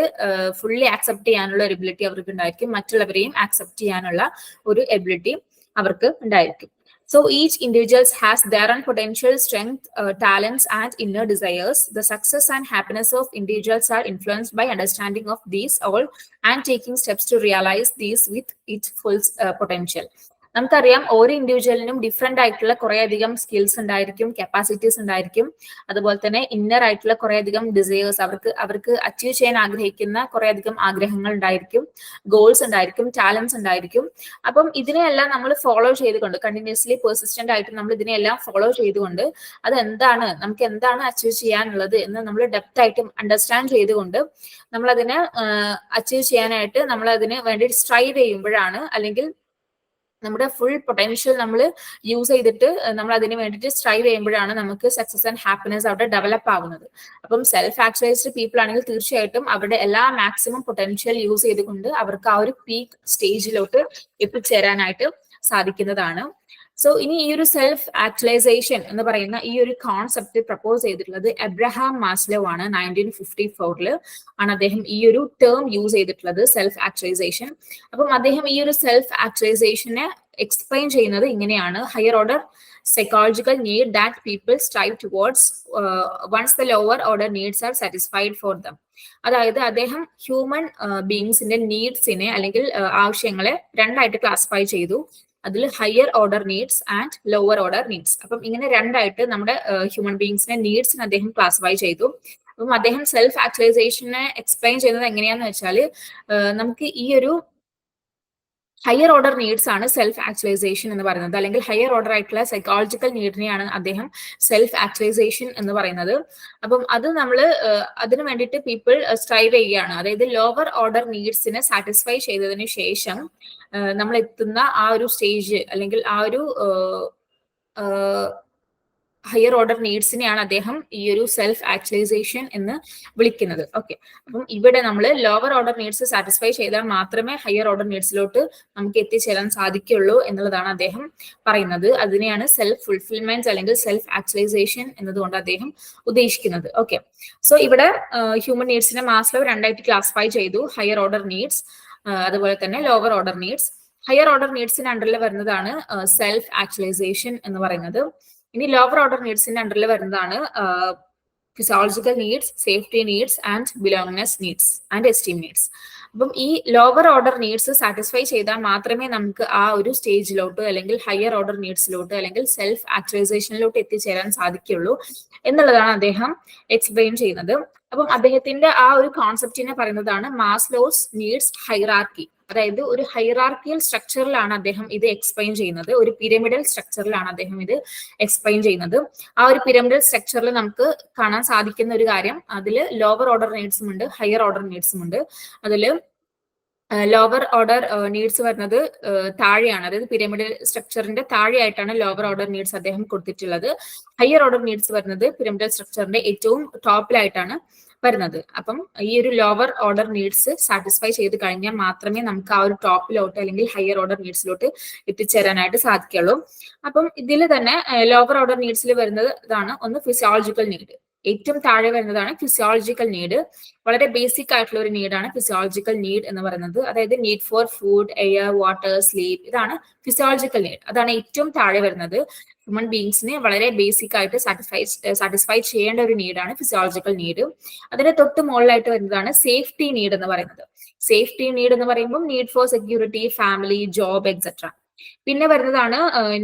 ഫുള്ളി ആക്സെപ്റ്റ് ചെയ്യാനുള്ള ഒരു എബിലിറ്റി അവർക്ക് ഉണ്ടായിരിക്കും. മറ്റുള്ളവരെയും ആക്സെപ്റ്റ് ചെയ്യാനുള്ള ഒരു എബിലിറ്റി അവർക്ക് ഉണ്ടായിരിക്കും. So each individual has their own potential, strength, uh, talents, and inner desires. The success and happiness of individuals are influenced by understanding of these all and taking steps to realize these with its full uh, potential. നമുക്കറിയാം ഓരോ ഇൻഡിവിജ്വലിനും different ആയിട്ടുള്ള കുറെ അധികം skills ഉണ്ടായിരിക്കും capacities ഉണ്ടായിരിക്കും. അതുപോലെ തന്നെ inner ആയിട്ടുള്ള കുറെ അധികം ഡിസയേഴ്സ് അവർക്ക് അവർക്ക് അച്ചീവ് ചെയ്യാൻ ആഗ്രഹിക്കുന്ന കുറെ അധികം ആഗ്രഹങ്ങൾ ഉണ്ടായിരിക്കും. ഗോൾസ് ഉണ്ടായിരിക്കും ടാലൻസ് ഉണ്ടായിരിക്കും. അപ്പം ഇതിനെയെല്ലാം നമ്മൾ ഫോളോ ചെയ്തുകൊണ്ട് കണ്ടിന്യൂസ്ലി പെർസിസ്റ്റന്റ് ആയിട്ട് നമ്മൾ ഇതിനെയെല്ലാം ഫോളോ ചെയ്തുകൊണ്ട് അത് എന്താണ് നമുക്ക് എന്താണ് അച്ചീവ് ചെയ്യാനുള്ളത് എന്ന് നമ്മൾ ഡെപ്ത് ആയിട്ട് അണ്ടർസ്റ്റാൻഡ് ചെയ്തുകൊണ്ട് നമ്മൾ അതിനെ അച്ചീവ് ചെയ്യാനായിട്ട് നമ്മൾ അതിന് വേണ്ടി സ്ട്രൈവ് ചെയ്യുമ്പോഴാണ് അല്ലെങ്കിൽ നമ്മുടെ ഫുൾ പൊട്ടൻഷ്യൽ നമ്മൾ യൂസ് ചെയ്തിട്ട് നമ്മൾ അതിന് വേണ്ടിയിട്ട് സ്ട്രൈവ് ചെയ്യുമ്പോഴാണ് നമുക്ക് സക്സസ് ആൻഡ് ഹാപ്പിനെസ് അവിടെ ഡെവലപ്പ് ആകുന്നത് അപ്പം സെൽഫ് ആക്ച്വലൈസ്ഡ് പീപ്പിൾ ആണെങ്കിൽ തീർച്ചയായിട്ടും അവരുടെ എല്ലാ മാക്സിമം പൊട്ടൻഷ്യൽ യൂസ് ചെയ്തുകൊണ്ട് അവർക്ക് ആ ഒരു പീക്ക് സ്റ്റേജിലോട്ട് എത്തിച്ചേരാനായിട്ട് സാധിക്കുന്നതാണ്. സോ ഇനി ഈ ഒരു സെൽഫ് ആക്ച്വലൈസേഷൻ എന്ന് പറയുന്ന ഈ ഒരു കോൺസെപ്റ്റ് പ്രപ്പോസ് ചെയ്തിട്ടുള്ളത് എബ്രഹാം മാസ്ലോ ആണ് നയന്റീൻ ഫിഫ്റ്റി ഫോറിൽ ആണ് അദ്ദേഹം ഈ ഒരു ടേം യൂസ് ചെയ്തിട്ടുള്ളത് സെൽഫ് ആക്ച്വലൈസേഷൻ അപ്പം അദ്ദേഹം ഈ ഒരു സെൽഫ് ആക്ച്വലൈസേഷനെ എക്സ്പ്ലെയിൻ ചെയ്യുന്നത് ഇങ്ങനെയാണ്. Higher order need that people strive towards uh, once the lower order needs are satisfied for them. അതായത് അദ്ദേഹം ഹ്യൂമൻ ബീങ്സിന്റെ നീഡ്സിനെ അല്ലെങ്കിൽ ആവശ്യങ്ങളെ രണ്ടായിട്ട് ക്ലാസിഫൈ ചെയ്തു. അതിൽ higher order needs and lower order needs അപ്പം ഇങ്ങനെ രണ്ടായിട്ട് നമ്മുടെ ഹ്യൂമൻ ബീങ്സിന്റെ നീഡ്സിന് അദ്ദേഹം ക്ലാസിഫൈ ചെയ്തു. അപ്പം അദ്ദേഹം സെൽഫ് ആക്ച്വലൈസേഷനെ എക്സ്പ്ലെയിൻ ചെയ്യുന്നത് എങ്ങനെയാന്ന് വെച്ചാൽ നമുക്ക് ഈ ഒരു ഹയർ ഓർഡർ നീഡ്സ് ആണ് സെൽഫ് ആക്ച്വലൈസേഷൻ എന്ന് പറയുന്നത്. അല്ലെങ്കിൽ ഹയർ ഓർഡർ ആയിട്ടുള്ള സൈക്കോളജിക്കൽ നീഡിനെയാണ് അദ്ദേഹം സെൽഫ് ആക്ച്വലൈസേഷൻ എന്ന് പറയുന്നത്. അപ്പം അത് നമ്മൾ അതിന് വേണ്ടിയിട്ട് പീപ്പിൾ സ്ട്രൈവ് ചെയ്യുകയാണ്. അതായത് ലോവർ ഓർഡർ നീഡ്സിനെ സാറ്റിസ്ഫൈ ചെയ്തതിന് ശേഷം നമ്മൾ എത്തുന്ന ആ ഒരു സ്റ്റേജ് അല്ലെങ്കിൽ ആ ഒരു ഹയർ ഓർഡർ നീഡ്സിനെയാണ് അദ്ദേഹം ഈ ഒരു സെൽഫ് ആക്ച്വലൈസേഷൻ എന്ന് വിളിക്കുന്നത്. ഓക്കെ അപ്പം ഇവിടെ നമ്മൾ ലോവർ ഓർഡർ നീഡ്സ് സാറ്റിസ്ഫൈ ചെയ്താൽ മാത്രമേ ഹയർ ഓർഡർ നീഡ്സിലോട്ട് നമുക്ക് എത്തിച്ചേരാൻ സാധിക്കുള്ളൂ എന്നുള്ളതാണ് അദ്ദേഹം പറയുന്നത്. അതിനെയാണ് സെൽഫ് ഫുൾഫിൽമെന്റ് അല്ലെങ്കിൽ സെൽഫ് ആക്ച്വലൈസേഷൻ എന്നതുകൊണ്ട് അദ്ദേഹം ഉദ്ദേശിക്കുന്നത്. ഓക്കെ സോ ഇവിടെ ഹ്യൂമൻ നീഡ്സിനെ മാസ്ലോ രണ്ടായിട്ട് ക്ലാസിഫൈ ചെയ്തു. ഹയർ ഓർഡർ നീഡ്സ് അതുപോലെ തന്നെ lower order needs higher order നീഡ്സിന്റെ അണ്ടറിൽ വരുന്നതാണ് സെൽഫ് ആക്ച്വലൈസേഷൻ എന്ന് പറയുന്നത്. ഇനി ലോവർ ഓർഡർ നീഡ്സിന്റെ അണ്ടറിൽ വരുന്നതാണ് physiological needs safety needs and belongingness needs and esteem needs അപ്പം ഈ ലോവർ ഓർഡർ നീഡ്സ് സാറ്റിസ്ഫൈ ചെയ്താൽ മാത്രമേ നമുക്ക് ആ ഒരു സ്റ്റേജിലോട്ട് അല്ലെങ്കിൽ ഹയർ ഓർഡർ നീഡ്സിലോട്ട് അല്ലെങ്കിൽ സെൽഫ് ആക്ച്വലൈസേഷനിലോട്ട് എത്തിച്ചേരാൻ സാധിക്കുള്ളൂ എന്നുള്ളതാണ് അദ്ദേഹം എക്സ്പ്ലെയിൻ ചെയ്യുന്നത്. അപ്പം അദ്ദേഹത്തിന്റെ ആ ഒരു കോൺസെപ്റ്റിനെ പറയുന്നതാണ് മാസ്ലോസ് നീഡ്സ് ഹൈറാർക്കി അതായത് ഒരു ഹൈറാർക്കിയൽ സ്ട്രക്ചറിലാണ് അദ്ദേഹം ഇത് എക്സ്പ്ലെയിൻ ചെയ്യുന്നത്. ഒരു പിരമിഡൽ സ്ട്രക്ചറിലാണ് അദ്ദേഹം ഇത് എക്സ്പ്ലെയിൻ ചെയ്യുന്നത്. ആ ഒരു പിരമിഡൽ സ്ട്രക്ചറിൽ നമുക്ക് കാണാൻ സാധിക്കുന്ന ഒരു കാര്യം അതിൽ ലോവർ ഓർഡർ നീഡ്സും ഉണ്ട് ഹയർ ഓർഡർ നീഡ്സും ഉണ്ട്. അതിൽ ലോവർ ഓർഡർ നീഡ്സ് വരുന്നത് താഴെയാണ്. അതായത് പിരമിഡൽ സ്ട്രക്ചറിന്റെ താഴെയായിട്ടാണ് ലോവർ ഓർഡർ നീഡ്സ് അദ്ദേഹം കൊടുത്തിട്ടുള്ളത്. ഹയർ ഓർഡർ നീഡ്സ് വരുന്നത് പിരമിഡൽ സ്ട്രക്ചറിന്റെ ഏറ്റവും ടോപ്പിലായിട്ടാണ് വരുന്നത്. അപ്പം ഈ ഒരു ലോവർ ഓർഡർ നീഡ്സ് സാറ്റിസ്ഫൈ ചെയ്ത് കഴിഞ്ഞാൽ മാത്രമേ നമുക്ക് ആ ഒരു ടോപ്പിലോട്ട് അല്ലെങ്കിൽ ഹയർ ഓർഡർ നീഡ്സിലോട്ട് എത്തിച്ചേരാനായിട്ട് സാധിക്കുള്ളൂ അപ്പം ഇതിൽ തന്നെ ലോവർ ഓർഡർ നീഡ്സിൽ വരുന്നത് ഇതാണ് ഒന്ന് ഫിസിയോളജിക്കൽ നീഡ് ഏറ്റവും താഴെ വരുന്നതാണ് ഫിസിയോളജിക്കൽ നീഡ് വളരെ ബേസിക് ആയിട്ടുള്ള ഒരു നീഡാണ് ഫിസിയോളജിക്കൽ നീഡ് എന്ന് പറയുന്നത്. അതായത് need for food air water sleep ഇതാണ് ഫിസിയോളജിക്കൽ നീഡ് അതാണ് ഏറ്റവും താഴെ വരുന്നത്. ഹ്യൂമൻ ബീങ്സിനെ വളരെ ബേസിക് ആയിട്ട് സാറ്റിസ്ഫൈ സാറ്റിസ്ഫൈ ചെയ്യേണ്ട ഒരു നീഡാണ് ഫിസിയോളജിക്കൽ നീഡ് അതിന്റെ തൊട്ട് മുകളിലായിട്ട് വരുന്നതാണ് സേഫ്റ്റി നീഡ് എന്ന് പറയുന്നത്. സേഫ്റ്റി നീഡ് എന്ന് പറയുമ്പോൾ need for security family job etcetera പിന്നെ വരുന്നതാണ്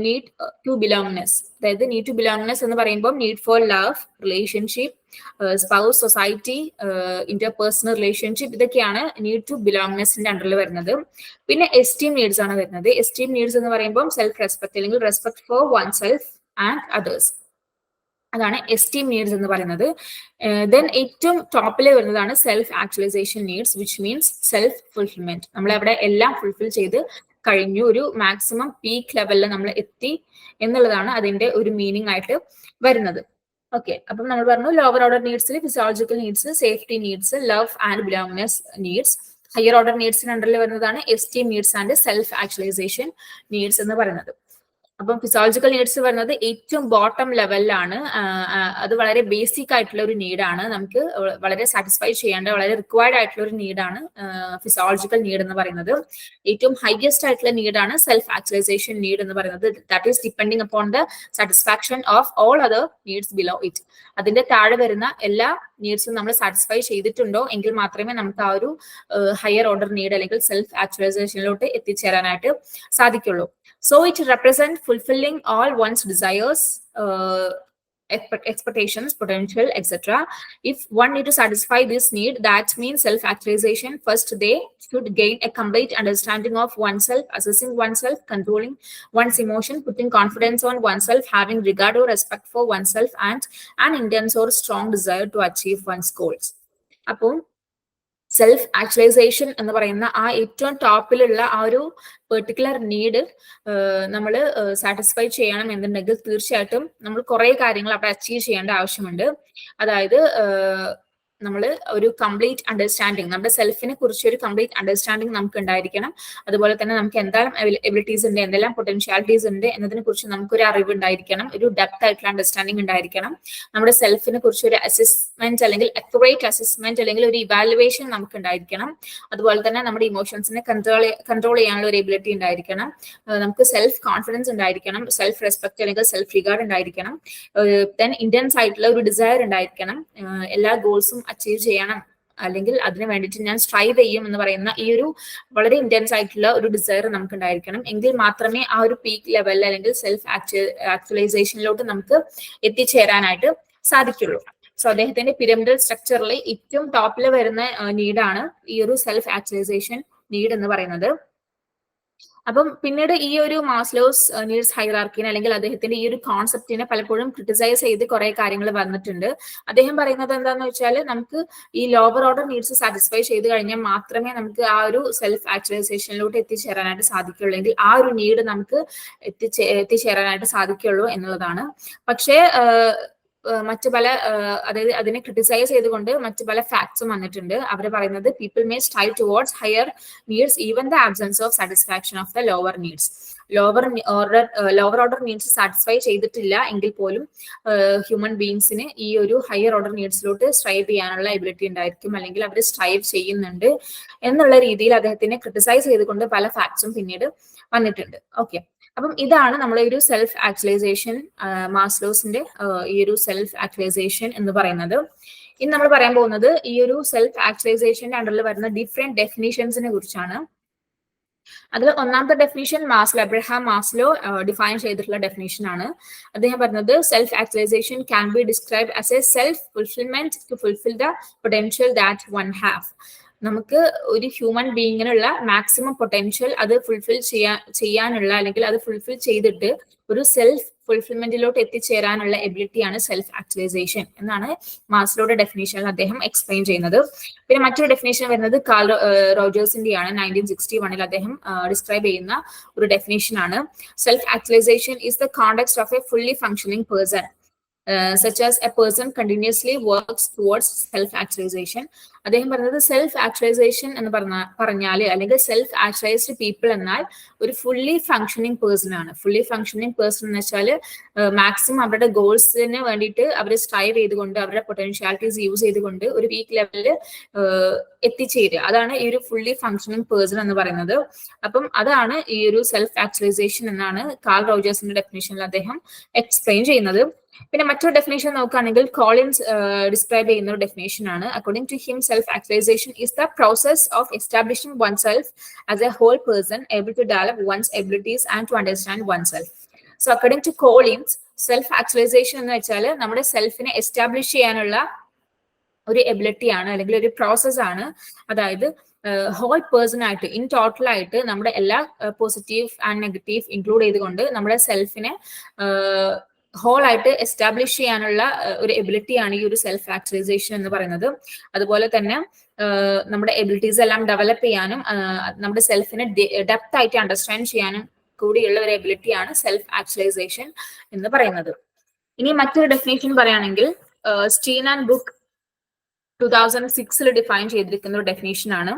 നീഡ് ടു ബിലോങ്നെസ് അതായത് നീഡ് ടു ബിലോങ്നെസ് എന്ന് പറയുമ്പോൾ need for love relationship spouse society interpersonal relationship ഇതൊക്കെയാണ് നീഡ് ടു ബിലോങ്നെസിന്റെ അണ്ടറിൽ വരുന്നത്. പിന്നെ എസ്റ്റീം നീഡ്സ് ആണ് വരുന്നത്. എസ്റ്റീം നീഡ്സ് എന്ന് പറയുമ്പോൾ സെൽഫ് റെസ്പെക്ട് അല്ലെങ്കിൽ respect for oneself and others അതാണ് എസ്റ്റീം നീഡ്സ് എന്ന് പറയുന്നത്. ദെൻ ഏറ്റവും ടോപ്പിൽ വരുന്നതാണ് self actualisation needs which means self fulfilment നമ്മൾ അവിടെ എല്ലാം ഫുൾഫിൽ ചെയ്ത് കഴിഞ്ഞു. ഒരു മാക്സിമം പീക്ക് ലെവലിൽ നമ്മൾ എത്തി എന്നുള്ളതാണ് അതിന്റെ ഒരു മീനിങ് ആയിട്ട് വരുന്നത്. ഓക്കെ അപ്പം നമ്മൾ പറഞ്ഞു lower order നീഡ്സിൽ physiological needs safety needs love and belongingness needs higher order നീഡ്സിന് അണ്ടറിൽ വരുന്നതാണ് esteem needs and self actualisation needs എന്ന് പറയുന്നത്. അപ്പം ഫിസോളജിക്കൽ നീഡ്സ് വരുന്നത് ഏറ്റവും ബോട്ടം ലെവലിലാണ് അത് വളരെ ബേസിക് ആയിട്ടുള്ള ഒരു നീഡാണ് നമുക്ക് വളരെ സാറ്റിസ്ഫൈ ചെയ്യേണ്ട വളരെ റിക്വയർഡ് ആയിട്ടുള്ള ഒരു നീഡാണ് ഫിസോളജിക്കൽ നീഡ് എന്ന് പറയുന്നത്. ഏറ്റവും ഹയസ്റ്റ് ആയിട്ടുള്ള നീഡാണ് സെൽഫ് ആക്ച്വലൈസേഷൻ നീഡ് എന്ന് പറയുന്നത്. That is depending upon the satisfaction of all other needs below it അതിന്റെ താഴെ വരുന്ന എല്ലാ നീഡ്സും നമ്മൾ സാറ്റിസ്ഫൈ ചെയ്തിട്ടുണ്ടോ എങ്കിൽ മാത്രമേ നമുക്ക് ആ ഒരു ഹയർ ഓർഡർ നീഡ് അല്ലെങ്കിൽ സെൽഫ് ആക്ച്വലൈസേഷനിലോട്ട് എത്തിച്ചേരാനായിട്ട് സാധിക്കുള്ളൂ. So it represents fulfilling all one's desires, uh, expectations, potential, etc. If one need to satisfy this need, that means self-actualization. First, they should gain a complete understanding of oneself, assessing oneself, controlling one's emotion, putting confidence on oneself, having regard or respect for oneself, and an intense or strong desire to achieve one's goals. Upon self actualisation എന്ന് പറയുന്ന ആ ഏറ്റവും ടോപ്പിലുള്ള ആ ഒരു particular need നമ്മൾ satisfy ചെയ്യണം എന്നുണ്ടെങ്കിൽ തീർച്ചയായിട്ടും നമ്മൾ കുറേ കാര്യങ്ങൾ അവിടെ അച്ചീവ് ചെയ്യേണ്ട ആവശ്യമുണ്ട്. അതായത് നമ്മൾ ഒരു കംപ്ലീറ്റ് അണ്ടർസ്റ്റാൻഡിങ് നമ്മുടെ സെൽഫിനെ കുറിച്ച് ഒരു കംപ്ലീറ്റ് അണ്ടർസ്റ്റാൻഡിങ് നമുക്ക് ഉണ്ടായിരിക്കണം അതുപോലെ തന്നെ നമുക്ക് എന്തെല്ലാം എബിലിറ്റീസ് ഉണ്ട് എന്തെല്ലാം പൊട്ടൻഷ്യാലിറ്റീസ് ഉണ്ട് എന്നതിനെ കുറിച്ച് നമുക്കൊരു അറിവ് ഉണ്ടായിരിക്കണം ഒരു ഡെപ്ത് ആയിട്ടുള്ള അണ്ടർസ്റ്റാൻഡിങ് ഉണ്ടായിരിക്കണം. നമ്മുടെ സെൽഫിനെ കുറിച്ച് ഒരു അസസ്മെന്റ് അല്ലെങ്കിൽ അക്യുറേറ്റ് അസസ്മെന്റ് അല്ലെങ്കിൽ ഒരു ഇവാലുവേഷൻ നമുക്ക് ഉണ്ടായിരിക്കണം അതുപോലെ തന്നെ നമ്മുടെ ഇമോഷൻസിനെ കൺട്രോൾ കൺട്രോൾ ചെയ്യാനുള്ള ഒരു എബിലിറ്റി ഉണ്ടായിരിക്കണം. നമുക്ക് സെൽഫ് കോൺഫിഡൻസ് ഉണ്ടായിരിക്കണം സെൽഫ് റെസ്പെക്ട് അല്ലെങ്കിൽ സെൽഫ് റിഗാർഡ് ഉണ്ടായിരിക്കണം ദെൻ ഇന്റൻസ് ആയിട്ടുള്ള ഒരു ഡിസയർ ഉണ്ടായിരിക്കണം. എല്ലാ ഗോൾസും അച്ചീവ് ചെയ്യണം. അല്ലെങ്കിൽ അതിന് വേണ്ടിയിട്ട് ഞാൻ സ്ട്രൈവ് ചെയ്യും എന്ന് പറയുന്ന ഈ ഒരു വളരെ ഇന്റൻസ് ആയിട്ടുള്ള ഒരു ഡിസയർ നമുക്ക് ഉണ്ടായിരിക്കണം എങ്കിൽ മാത്രമേ ആ ഒരു പീക്ക് ലെവലിൽ അല്ലെങ്കിൽ സെൽഫ് ആക്ച്വലൈസേഷനിലോട്ട് നമുക്ക് എത്തിച്ചേരാനായിട്ട് സാധിക്കുള്ളൂ. സോ അദ്ദേഹത്തിന്റെ പിരമിഡൽ സ്ട്രക്ചറിൽ ഏറ്റവും ടോപ്പിൽ വരുന്ന നീഡാണ് ഈ ഒരു സെൽഫ് ആക്ച്വലൈസേഷൻ നീഡ് എന്ന് പറയുന്നത്. അപ്പം പിന്നീട് ഈ ഒരു മാസ്ലോസ് നീഡ്സ് ഹൈറാർക്കിനെ അല്ലെങ്കിൽ അദ്ദേഹത്തിന്റെ ഈ ഒരു കോൺസെപ്റ്റിനെ പലപ്പോഴും ക്രിട്ടിസൈസ് ചെയ്ത് കുറെ കാര്യങ്ങൾ വന്നിട്ടുണ്ട്. അദ്ദേഹം പറയുന്നത് എന്താന്ന് വെച്ചാൽ നമുക്ക് ഈ ലോവർ ഓർഡർ നീഡ്സ് സാറ്റിസ്ഫൈ ചെയ്ത് കഴിഞ്ഞാൽ മാത്രമേ നമുക്ക് ആ ഒരു സെൽഫ് ആക്ച്വലൈസേഷനിലോട്ട് എത്തിച്ചേരാനായിട്ട് സാധിക്കുള്ളൂ എങ്കിൽ ആ ഒരു നീഡ് നമുക്ക് എത്തിച്ചേ എത്തിച്ചേരാനായിട്ട് സാധിക്കുള്ളൂ എന്നുള്ളതാണ്. പക്ഷേ മറ്റു പല അതായത് അതിനെ ക്രിട്ടിസൈസ് ചെയ്തുകൊണ്ട് മറ്റു പല ഫാക്ട്സും വന്നിട്ടുണ്ട്. അവർ പറയുന്നത് people may style towards higher needs even the absence of satisfaction of the lower needs lower order lower order needs satisfy ചെയ്തിട്ടില്ല എങ്കിൽ പോലും ഹ്യൂമൻ ബീങ്സിന് ഈ ഒരു ഹയർ ഓർഡർ നീഡ്സിലോട്ട് സ്ട്രൈവ് ചെയ്യാനുള്ള എബിലിറ്റി ഉണ്ടായിരിക്കും. അല്ലെങ്കിൽ അവർ സ്ട്രൈവ് ചെയ്യുന്നുണ്ട് എന്നുള്ള രീതിയിൽ അദ്ദേഹത്തിനെ ക്രിട്ടിസൈസ് ചെയ്തുകൊണ്ട് പല ഫാക്ട്സും പിന്നീട് വന്നിട്ടുണ്ട്. ഓക്കെ അപ്പം ഇതാണ് നമ്മളെ ഒരു സെൽഫ് ആക്ച്വലൈസേഷൻ മാസ്ലോസിന്റെ ഈ ഒരു സെൽഫ് ആക്ച്വലൈസേഷൻ എന്ന് പറയുന്നത്. ഇന്ന് നമ്മൾ പറയാൻ പോകുന്നത് ഈ ഒരു സെൽഫ് ആക്ച്വലൈസേഷന്റെ അണ്ടറിൽ വരുന്ന ഡിഫറെന്റ് ഡെഫിനേഷൻസിനെ കുറിച്ചാണ്. അതിൽ ഒന്നാമത്തെ definition Maslow Abraham Maslow define ചെയ്തിട്ടുള്ള ഡെഫിനേഷൻ ആണ്. അദ്ദേഹം പറഞ്ഞത് self actualisation can be describe as a self fulfilment to fulfil the potential that one have നമുക്ക് ഒരു ഹ്യൂമൻ ബീയിങ്ങിനുള്ള മാക്സിമം പൊട്ടൻഷ്യൽ അത് ഫുൾഫിൽ ചെയ്യാൻ ചെയ്യാനുള്ള അല്ലെങ്കിൽ അത് ഫുൾഫിൽ ചെയ്തിട്ട് ഒരു സെൽഫ് ഫുൾഫിൽമെന്റിലോട്ട് എത്തിച്ചേരാനുള്ള എബിലിറ്റിയാണ് സെൽഫ് ആക്ച്വലൈസേഷൻ എന്നാണ് മാസ്ലോയുടെ ഡെഫിനേഷനിൽ അദ്ദേഹം എക്സ്പ്ലെയിൻ ചെയ്യുന്നത്. പിന്നെ മറ്റൊരു ഡെഫിനേഷൻ വരുന്നത് കാൽ റോജേഴ്സിന്റെ ആണ് നയന്റീൻ സിക്സ്റ്റി വണ്ണിൽ അദ്ദേഹം ഡിസ്ക്രൈബ് ചെയ്യുന്ന ഒരു ഡെഫിനേഷൻ ആണ്. Self actualisation is the context of a fully functioning person such as a person continuously works towards self actualisation അദ്ദേഹം പറഞ്ഞത് സെൽഫ് ആക്ച്വലൈസേഷൻ എന്ന് പറഞ്ഞ പറഞ്ഞാൽ അല്ലെങ്കിൽ സെൽഫ് ആക്ച്വലൈസ്ഡ് പീപ്പിൾ എന്നാൽ ഒരു ഫുള്ളി ഫങ്ഷനിങ് പേഴ്സൺ ആണ്. ഫുള്ളി ഫങ്ഷനിങ് പേഴ്സൺ എന്ന് വെച്ചാൽ മാക്സിമം അവരുടെ ഗോൾസിന് വേണ്ടിയിട്ട് അവർ സ്ട്രൈവ് ചെയ്തുകൊണ്ട് അവരുടെ പൊട്ടൻഷ്യാലിറ്റീസ് യൂസ് ചെയ്തുകൊണ്ട് ഒരു വീക്ക് ലെവലിൽ എത്തിച്ചേരുക. അതാണ് ഈ ഒരു ഫുള്ളി ഫങ്ഷനിങ് പേഴ്സൺ എന്ന് പറയുന്നത്. അപ്പം അതാണ് ഈ ഒരു സെൽഫ് ആക്ച്വലൈസേഷൻ എന്നാണ് കാൾ റോജേഴ്സിന്റെ ഡെഫിനേഷനിൽ അദ്ദേഹം എക്സ്പ്ലെയിൻ ചെയ്യുന്നത്. പിന്നെ മറ്റൊരു ഡെഫിനേഷൻ നോക്കുകയാണെങ്കിൽ കോളിൻസ് ഡിസ്ക്രൈബ് ചെയ്യുന്ന ഒരു ഡെഫിനേഷൻ ആണ്. According to him self actualization is the process of establishing oneself as a whole person, able to develop one's abilities and to understand oneself. So according to Collins self actualisation എന്ന് വെച്ചാൽ നമ്മുടെ സെൽഫിനെ establish ചെയ്യാനുള്ള ഒരു എബിലിറ്റിയാണ് അല്ലെങ്കിൽ ഒരു process ആണ് അതായത് whole person ആയിട്ട് ഇൻ ടോട്ടൽ ആയിട്ട് നമ്മുടെ എല്ലാ പോസിറ്റീവ് ആൻഡ് നെഗറ്റീവ് ഇൻക്ലൂഡ് ചെയ്തുകൊണ്ട് നമ്മുടെ സെൽഫിനെ ഹോൾ ആയിട്ട് എസ്റ്റാബ്ലിഷ് ചെയ്യാനുള്ള ഒരു എബിലിറ്റി ആണ് ഈ ഒരു സെൽഫ് ആക്ച്വലൈസേഷൻ എന്ന് പറയുന്നത്. അതുപോലെ തന്നെ നമ്മുടെ എബിലിറ്റീസ് എല്ലാം ഡെവലപ്പ് ചെയ്യാനും നമ്മുടെ സെൽഫിനെ ഡെപ്ത് ആയിട്ട് അണ്ടർസ്റ്റാൻഡ് ചെയ്യാനും കൂടിയുള്ള ഒരു എബിലിറ്റി ആണ് സെൽഫ് ആക്ച്വലൈസേഷൻ എന്ന് പറയുന്നത്. ഇനി മറ്റൊരു ഡെഫിനേഷൻ പറയുകയാണെങ്കിൽ Steen and Book two thousand സിക്സിൽ ഡിഫൈൻ ചെയ്തിരിക്കുന്ന ഒരു ഡെഫിനേഷൻ ആണ്.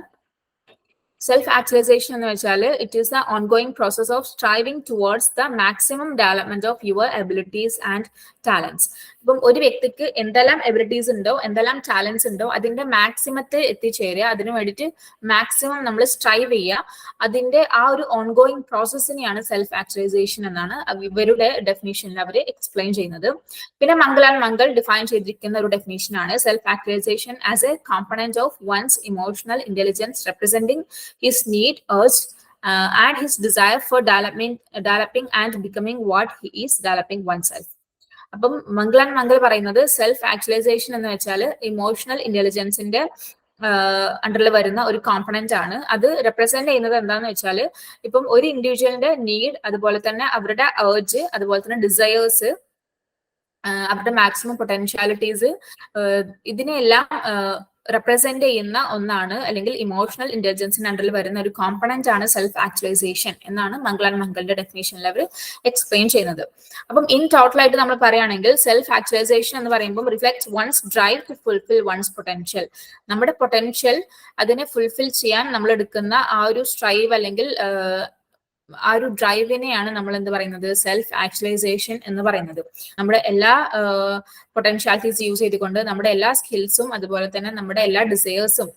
സെൽഫ് ആക്ച്വലൈസേഷൻ എന്ന് വെച്ചാൽ it is the ongoing process of striving towards the maximum development of your abilities and talents ഇപ്പം ഒരു വ്യക്തിക്ക് എന്തെല്ലാം എബിലിറ്റീസ് ഉണ്ടോ എന്തെല്ലാം ടാലൻസ് ഉണ്ടോ അതിന്റെ മാക്സിമത്തെ എത്തിച്ചേരുക അതിന് വേണ്ടിയിട്ട് മാക്സിമം നമ്മൾ സ്ട്രൈവ് ചെയ്യുക. അതിന്റെ ആ ഒരു ഓൺഗോയിങ് പ്രോസസ്സിനെയാണ് സെൽഫ് ആക്ച്വലൈസേഷൻ എന്നാണ് ഇവരുടെ ഡെഫിനേഷനിൽ അവർ എക്സ്പ്ലെയിൻ ചെയ്യുന്നത്. പിന്നെ മംഗൾ മംഗൾ ഡിഫൈൻ ചെയ്തിരിക്കുന്ന ഒരു ഡെഫിനേഷൻ ആണ് self actualisation as a component of one's emotional intelligence representing his need, urge, uh, and his desire for developing, developing and becoming what he is developing oneself. അപ്പം Mangal and Mangal പറയുന്നത് self actualization എന്ന് വെച്ചാൽ emotional ഇന്റലിജൻസിന്റെ അണ്ടറിൽ വരുന്ന ഒരു component ആണ് അത് represent ചെയ്യുന്നത് എന്താന്ന് വെച്ചാൽ ഇപ്പം ഒരു ഇൻഡിവിജ്വലിന്റെ നീഡ് അതുപോലെ തന്നെ അവരുടെ ഏർജ് അതുപോലെ തന്നെ ഡിസയേഴ്സ് അവരുടെ മാക്സിമം പൊട്ടൻഷ്യാലിറ്റീസ് ഇതിനെല്ലാം റെപ്രസെന്റ് ചെയ്യുന്ന ഒന്നാണ് അല്ലെങ്കിൽ ഇമോഷണൽ ഇന്റലിജൻസിന് അണ്ടറിൽ വരുന്ന ഒരു കോമ്പണന്റ് ആണ് സെൽഫ് ആക്ച്വലൈസേഷൻ എന്നാണ് മംഗൾ ആൻഡ് മംഗളുടെ ഡെഫിനേഷനിൽ അവർ എക്സ്പ്ലെയിൻ ചെയ്യുന്നത്. അപ്പം ഇൻ ടോട്ടൽ ആയിട്ട് നമ്മൾ പറയുകയാണെങ്കിൽ സെൽഫ് ആക്ച്വലൈസേഷൻ എന്ന് പറയുമ്പോൾ reflect one's drive to fulfil one's potential നമ്മുടെ പൊട്ടൻഷ്യൽ അതിനെ ഫുൾഫിൽ ചെയ്യാൻ നമ്മൾ എടുക്കുന്ന ആ ഒരു സ്ട്രൈവ് അല്ലെങ്കിൽ ആ ഒരു ഡ്രൈവിനെയാണ് നമ്മൾ എന്ത് പറയുന്നത്? സെൽഫ് ആക്ച്വലൈസേഷൻ എന്ന് പറയുന്നത്. നമ്മുടെ എല്ലാ പൊട്ടൻഷ്യാലിറ്റീസ് യൂസ് ചെയ്തുകൊണ്ട് നമ്മുടെ എല്ലാ സ്കിൽസും അതുപോലെ തന്നെ നമ്മുടെ എല്ലാ ഡിസയേഴ്സും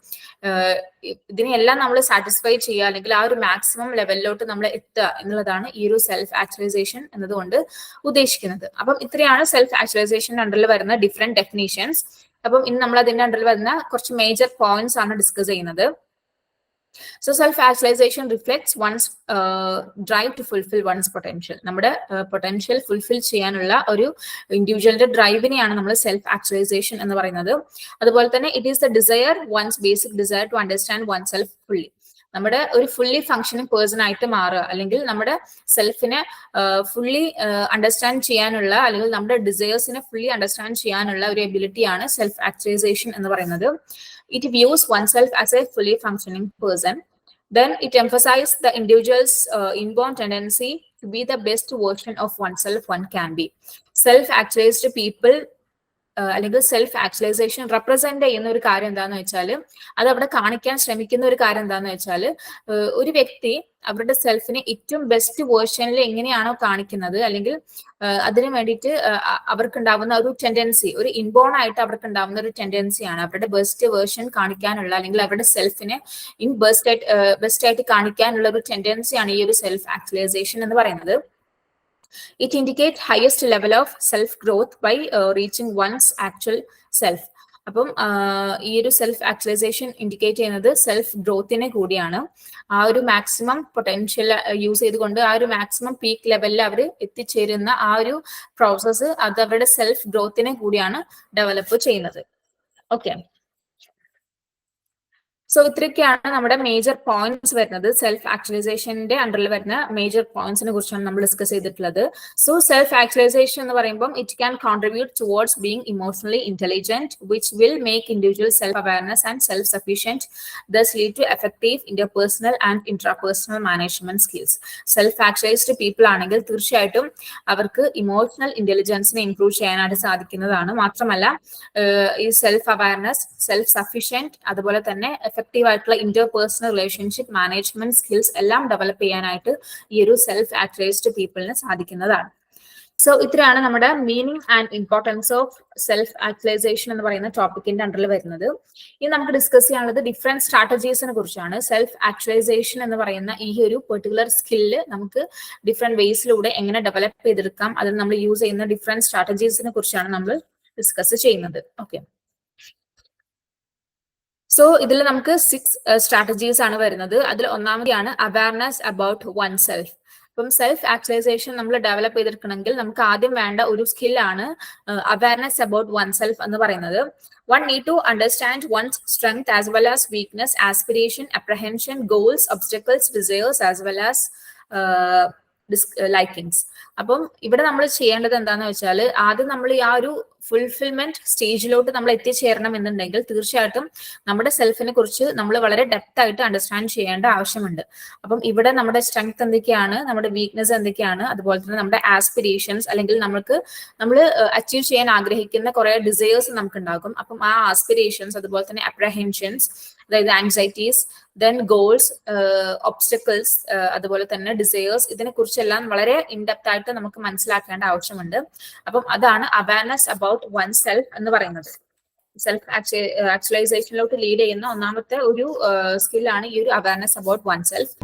ഇതിനെല്ലാം നമ്മൾ സാറ്റിസ്ഫൈ ചെയ്യുക അല്ലെങ്കിൽ ആ ഒരു മാക്സിമം ലെവലിലോട്ട് നമ്മൾ എത്തുക എന്നുള്ളതാണ് ഈ ഒരു സെൽഫ് ആക്ച്വലൈസേഷൻ എന്നതുകൊണ്ട് ഉദ്ദേശിക്കുന്നത്. അപ്പം ഇത്രയാണ് സെൽഫ് ആക്ച്വലൈസേഷൻ അണ്ടറിൽ വരുന്ന ഡിഫറെന്റ് ഡെഫിനേഷൻസ് അപ്പം ഇന്ന് നമ്മൾ അതിന്റെ അണ്ടറിൽ വരുന്ന കുറച്ച് മേജർ പോയിന്റ്സ് ആണ് ഡിസ്കസ് ചെയ്യുന്നത്. So self actualisation reflects one's drive to fulfil one's potential നമ്മുടെ പൊട്ടൻഷ്യൽ ഫുൾഫിൽ ചെയ്യാനുള്ള ഒരു ഇൻഡിവിജ്വലിന്റെ ഡ്രൈവിനെയാണ് നമ്മൾ സെൽഫ് ആക്ച്വലൈസേഷൻ എന്ന് പറയുന്നത്. അതുപോലെ തന്നെ it is the desire one's basic desire to understand oneself fully നമ്മുടെ ഒരു ഫുള്ളി ഫങ്ഷനിങ് പേഴ്സൺ ആയിട്ട് മാറുക. അല്ലെങ്കിൽ നമ്മുടെ സെൽഫിനെ ഫുള്ളി അണ്ടർസ്റ്റാൻഡ് ചെയ്യാനുള്ള അല്ലെങ്കിൽ നമ്മുടെ ഡിസയേഴ്സിനെ ഫുള്ളി അണ്ടർസ്റ്റാൻഡ് ചെയ്യാനുള്ള ഒരു എബിലിറ്റിയാണ് സെൽഫ് ആക്ച്വലൈസേഷൻ എന്ന് പറയുന്നത്. It views oneself as a fully functioning person. Then it emphasizes the individual's uh, inborn tendency to be the best version of oneself one can be. Self actualized people അല്ലെങ്കിൽ self actualisation represent ചെയ്യുന്ന ഒരു കാര്യം എന്താന്ന് വെച്ചാൽ അത് അവിടെ കാണിക്കാൻ ശ്രമിക്കുന്ന ഒരു കാര്യം എന്താന്ന് വെച്ചാൽ ഒരു വ്യക്തി അവരുടെ സെൽഫിനെ ഏറ്റവും ബെസ്റ്റ് വേർഷനിൽ എങ്ങനെയാണോ കാണിക്കുന്നത് അല്ലെങ്കിൽ അതിനു വേണ്ടിയിട്ട് അവർക്കുണ്ടാവുന്ന ഒരു ടെൻഡൻസി ഒരു ഇൻബോൺ ആയിട്ട് അവർക്ക് ഉണ്ടാവുന്ന ഒരു ടെൻഡൻസിയാണ് അവരുടെ ബെസ്റ്റ് വേർഷൻ കാണിക്കാനുള്ള അല്ലെങ്കിൽ അവരുടെ സെൽഫിനെ ഇൻ ബെസ്റ്റ് ആയിട്ട് ബെസ്റ്റ് ആയിട്ട് കാണിക്കാനുള്ള ഒരു ടെൻഡൻസിയാണ് ഈ ഒരു സെൽഫ് ആക്ച്വലൈസേഷൻ എന്ന് പറയുന്നത്. It highest level of self growth by uh, reaching one's actual self. അപ്പം ഈ ഒരു സെൽഫ് ആക്ച്വലൈസേഷൻ ഇൻഡിക്കേറ്റ് ചെയ്യുന്നത് സെൽഫ് ഗ്രോത്തിനെ കൂടിയാണ്. ആ ഒരു മാക്സിമം പൊട്ടൻഷ്യൽ യൂസ് ചെയ്തുകൊണ്ട് ആ ഒരു മാക്സിമം പീക്ക് ലെവലിൽ അവർ എത്തിച്ചേരുന്ന ആ ഒരു പ്രോസസ്സ് അത് അവരുടെ സെൽഫ് ഗ്രോത്തിനെ കൂടിയാണ് ഡെവലപ്പ് ചെയ്യുന്നത്. ഓക്കെ സോ ഇത്രയൊക്കെയാണ് നമ്മുടെ മേജർ പോയിന്റ്സ് വരുന്നത്. സെൽഫ് ആക്ച്വലൈസേഷന്റെ അണ്ടറിൽ വരുന്ന മേജർ പോയിന്റ്സിനെ കുറിച്ചാണ് നമ്മൾ ഡിസ്കസ് ചെയ്തിട്ടുള്ളത്. സോ സെൽഫ് ആക്ച്വലൈസേഷൻ എന്ന് പറയുമ്പോൾ it can contribute towards being emotionally intelligent which will make individual self awareness and self sufficient thus lead to effective interpersonal and intrapersonal management skills self actualised people ആണെങ്കിൽ തീർച്ചയായിട്ടും അവർക്ക് emotional ഇന്റലിജൻസിനെ improve ചെയ്യാനായിട്ട് സാധിക്കുന്നതാണ്. മാത്രമല്ല ഈ സെൽഫ് അവയർനെസ് സെൽഫ് സഫീഷ്യന്റ് അതുപോലെ തന്നെ എഫക്റ്റീവ് ആയിട്ടുള്ള interpersonal relationship management skills എല്ലാം ഡെവലപ്പ് ചെയ്യാനായിട്ട് ഈ ഒരു സെൽഫ് ആക്ച്വലൈസ്ഡ് പീപ്പിളിന് സാധിക്കുന്നതാണ്. സോ ഇത്രയാണ് നമ്മുടെ meaning and importance of self actualisation എന്ന് പറയുന്ന ടോപ്പിക്കിന്റെ അണ്ടറിൽ വരുന്നത്. ഇനി നമുക്ക് ഡിസ്കസ് ചെയ്യാനുള്ളത് ഡിഫറെന്റ് സ്ട്രാറ്റജീസിനെ കുറിച്ചാണ്. സെൽഫ് ആക്ച്വലൈസേഷൻ എന്ന് പറയുന്ന ഈ ഒരു പെർട്ടിക്കുലർ സ്കില്ല് നമുക്ക് ഡിഫറെന്റ് വേസിലൂടെ എങ്ങനെ ഡെവലപ്പ് ചെയ്തെടുക്കാം അതിൽ നമ്മൾ യൂസ് ചെയ്യുന്ന ഡിഫറെന്റ് സ്ട്രാറ്റജീസിനെ കുറിച്ചാണ് നമ്മൾ ഡിസ്കസ് ചെയ്യുന്നത്. ഓക്കെ സോ ഇതിൽ നമുക്ക് സിക്സ് സ്ട്രാറ്റജീസ് ആണ് വരുന്നത്. അതിൽ ഒന്നാമതെയാണ് അവയർനെസ് അബൌട്ട് വൺ സെൽഫ് അപ്പം സെൽഫ് ആക്ച്വലൈസേഷൻ നമ്മൾ ഡെവലപ്പ് ചെയ്തെടുക്കണമെങ്കിൽ നമുക്ക് ആദ്യം വേണ്ട ഒരു സ്കില്ലാണ് അവയർനെസ് അബൌട്ട് വൺ സെൽഫ് എന്ന് പറയുന്നത്. One need to understand one strength as well as weakness aspiration apprehension goals obstacles desires as well as likings അപ്പം ഇവിടെ നമ്മൾ ചെയ്യേണ്ടത് എന്താന്ന് വെച്ചാൽ ആദ്യം നമ്മൾ ആ ഒരു ഫുൾഫിൽമെന്റ് സ്റ്റേജിലോട്ട് നമ്മൾ എത്തിച്ചേരണം എന്നുണ്ടെങ്കിൽ തീർച്ചയായിട്ടും നമ്മുടെ സെൽഫിനെ കുറിച്ച് നമ്മൾ വളരെ ഡെപ്ത് ആയിട്ട് അണ്ടർസ്റ്റാൻഡ് ചെയ്യേണ്ട ആവശ്യമുണ്ട്. അപ്പം ഇവിടെ നമ്മുടെ സ്ട്രെങ്ത് എന്തൊക്കെയാണ് നമ്മുടെ വീക്ക്നെസ് എന്തൊക്കെയാണ് അതുപോലെ തന്നെ നമ്മുടെ ആസ്പിരേഷൻസ് അല്ലെങ്കിൽ നമുക്ക് നമ്മൾ അച്ചീവ് ചെയ്യാൻ ആഗ്രഹിക്കുന്ന കുറെ ഡിസയേഴ്സ് നമുക്ക് ഉണ്ടാകും അപ്പം ആ ആസ്പിരേഷൻസ് അതുപോലെ തന്നെ അപ്രഹെൻഷൻസ് അതായത് ആൻസൈറ്റീസ് ദെൻ ഗോൾസ് ഒബ്സ്റ്റക്കിൾസ് അതുപോലെ തന്നെ ഡിസയേഴ്സ് ഇതിനെ കുറിച്ചെല്ലാം വളരെ ഇൻഡെപ്ത് ആയിട്ട് നമുക്ക് മനസ്സിലാക്കേണ്ട ആവശ്യമുണ്ട്. അപ്പം അതാണ് അവയർനെസ് അബൌട്ട് വൺ സെൽഫ് എന്ന് പറയുന്നത്. സെൽഫ് ആക്ച്വലൈസേഷനിലോട്ട് ലീഡ് ചെയ്യുന്ന ഒന്നാമത്തെ ഒരു സ്കില്ലാണ് ഈ ഒരു അവയർനെസ് അബൌട്ട് വൺ സെൽഫ്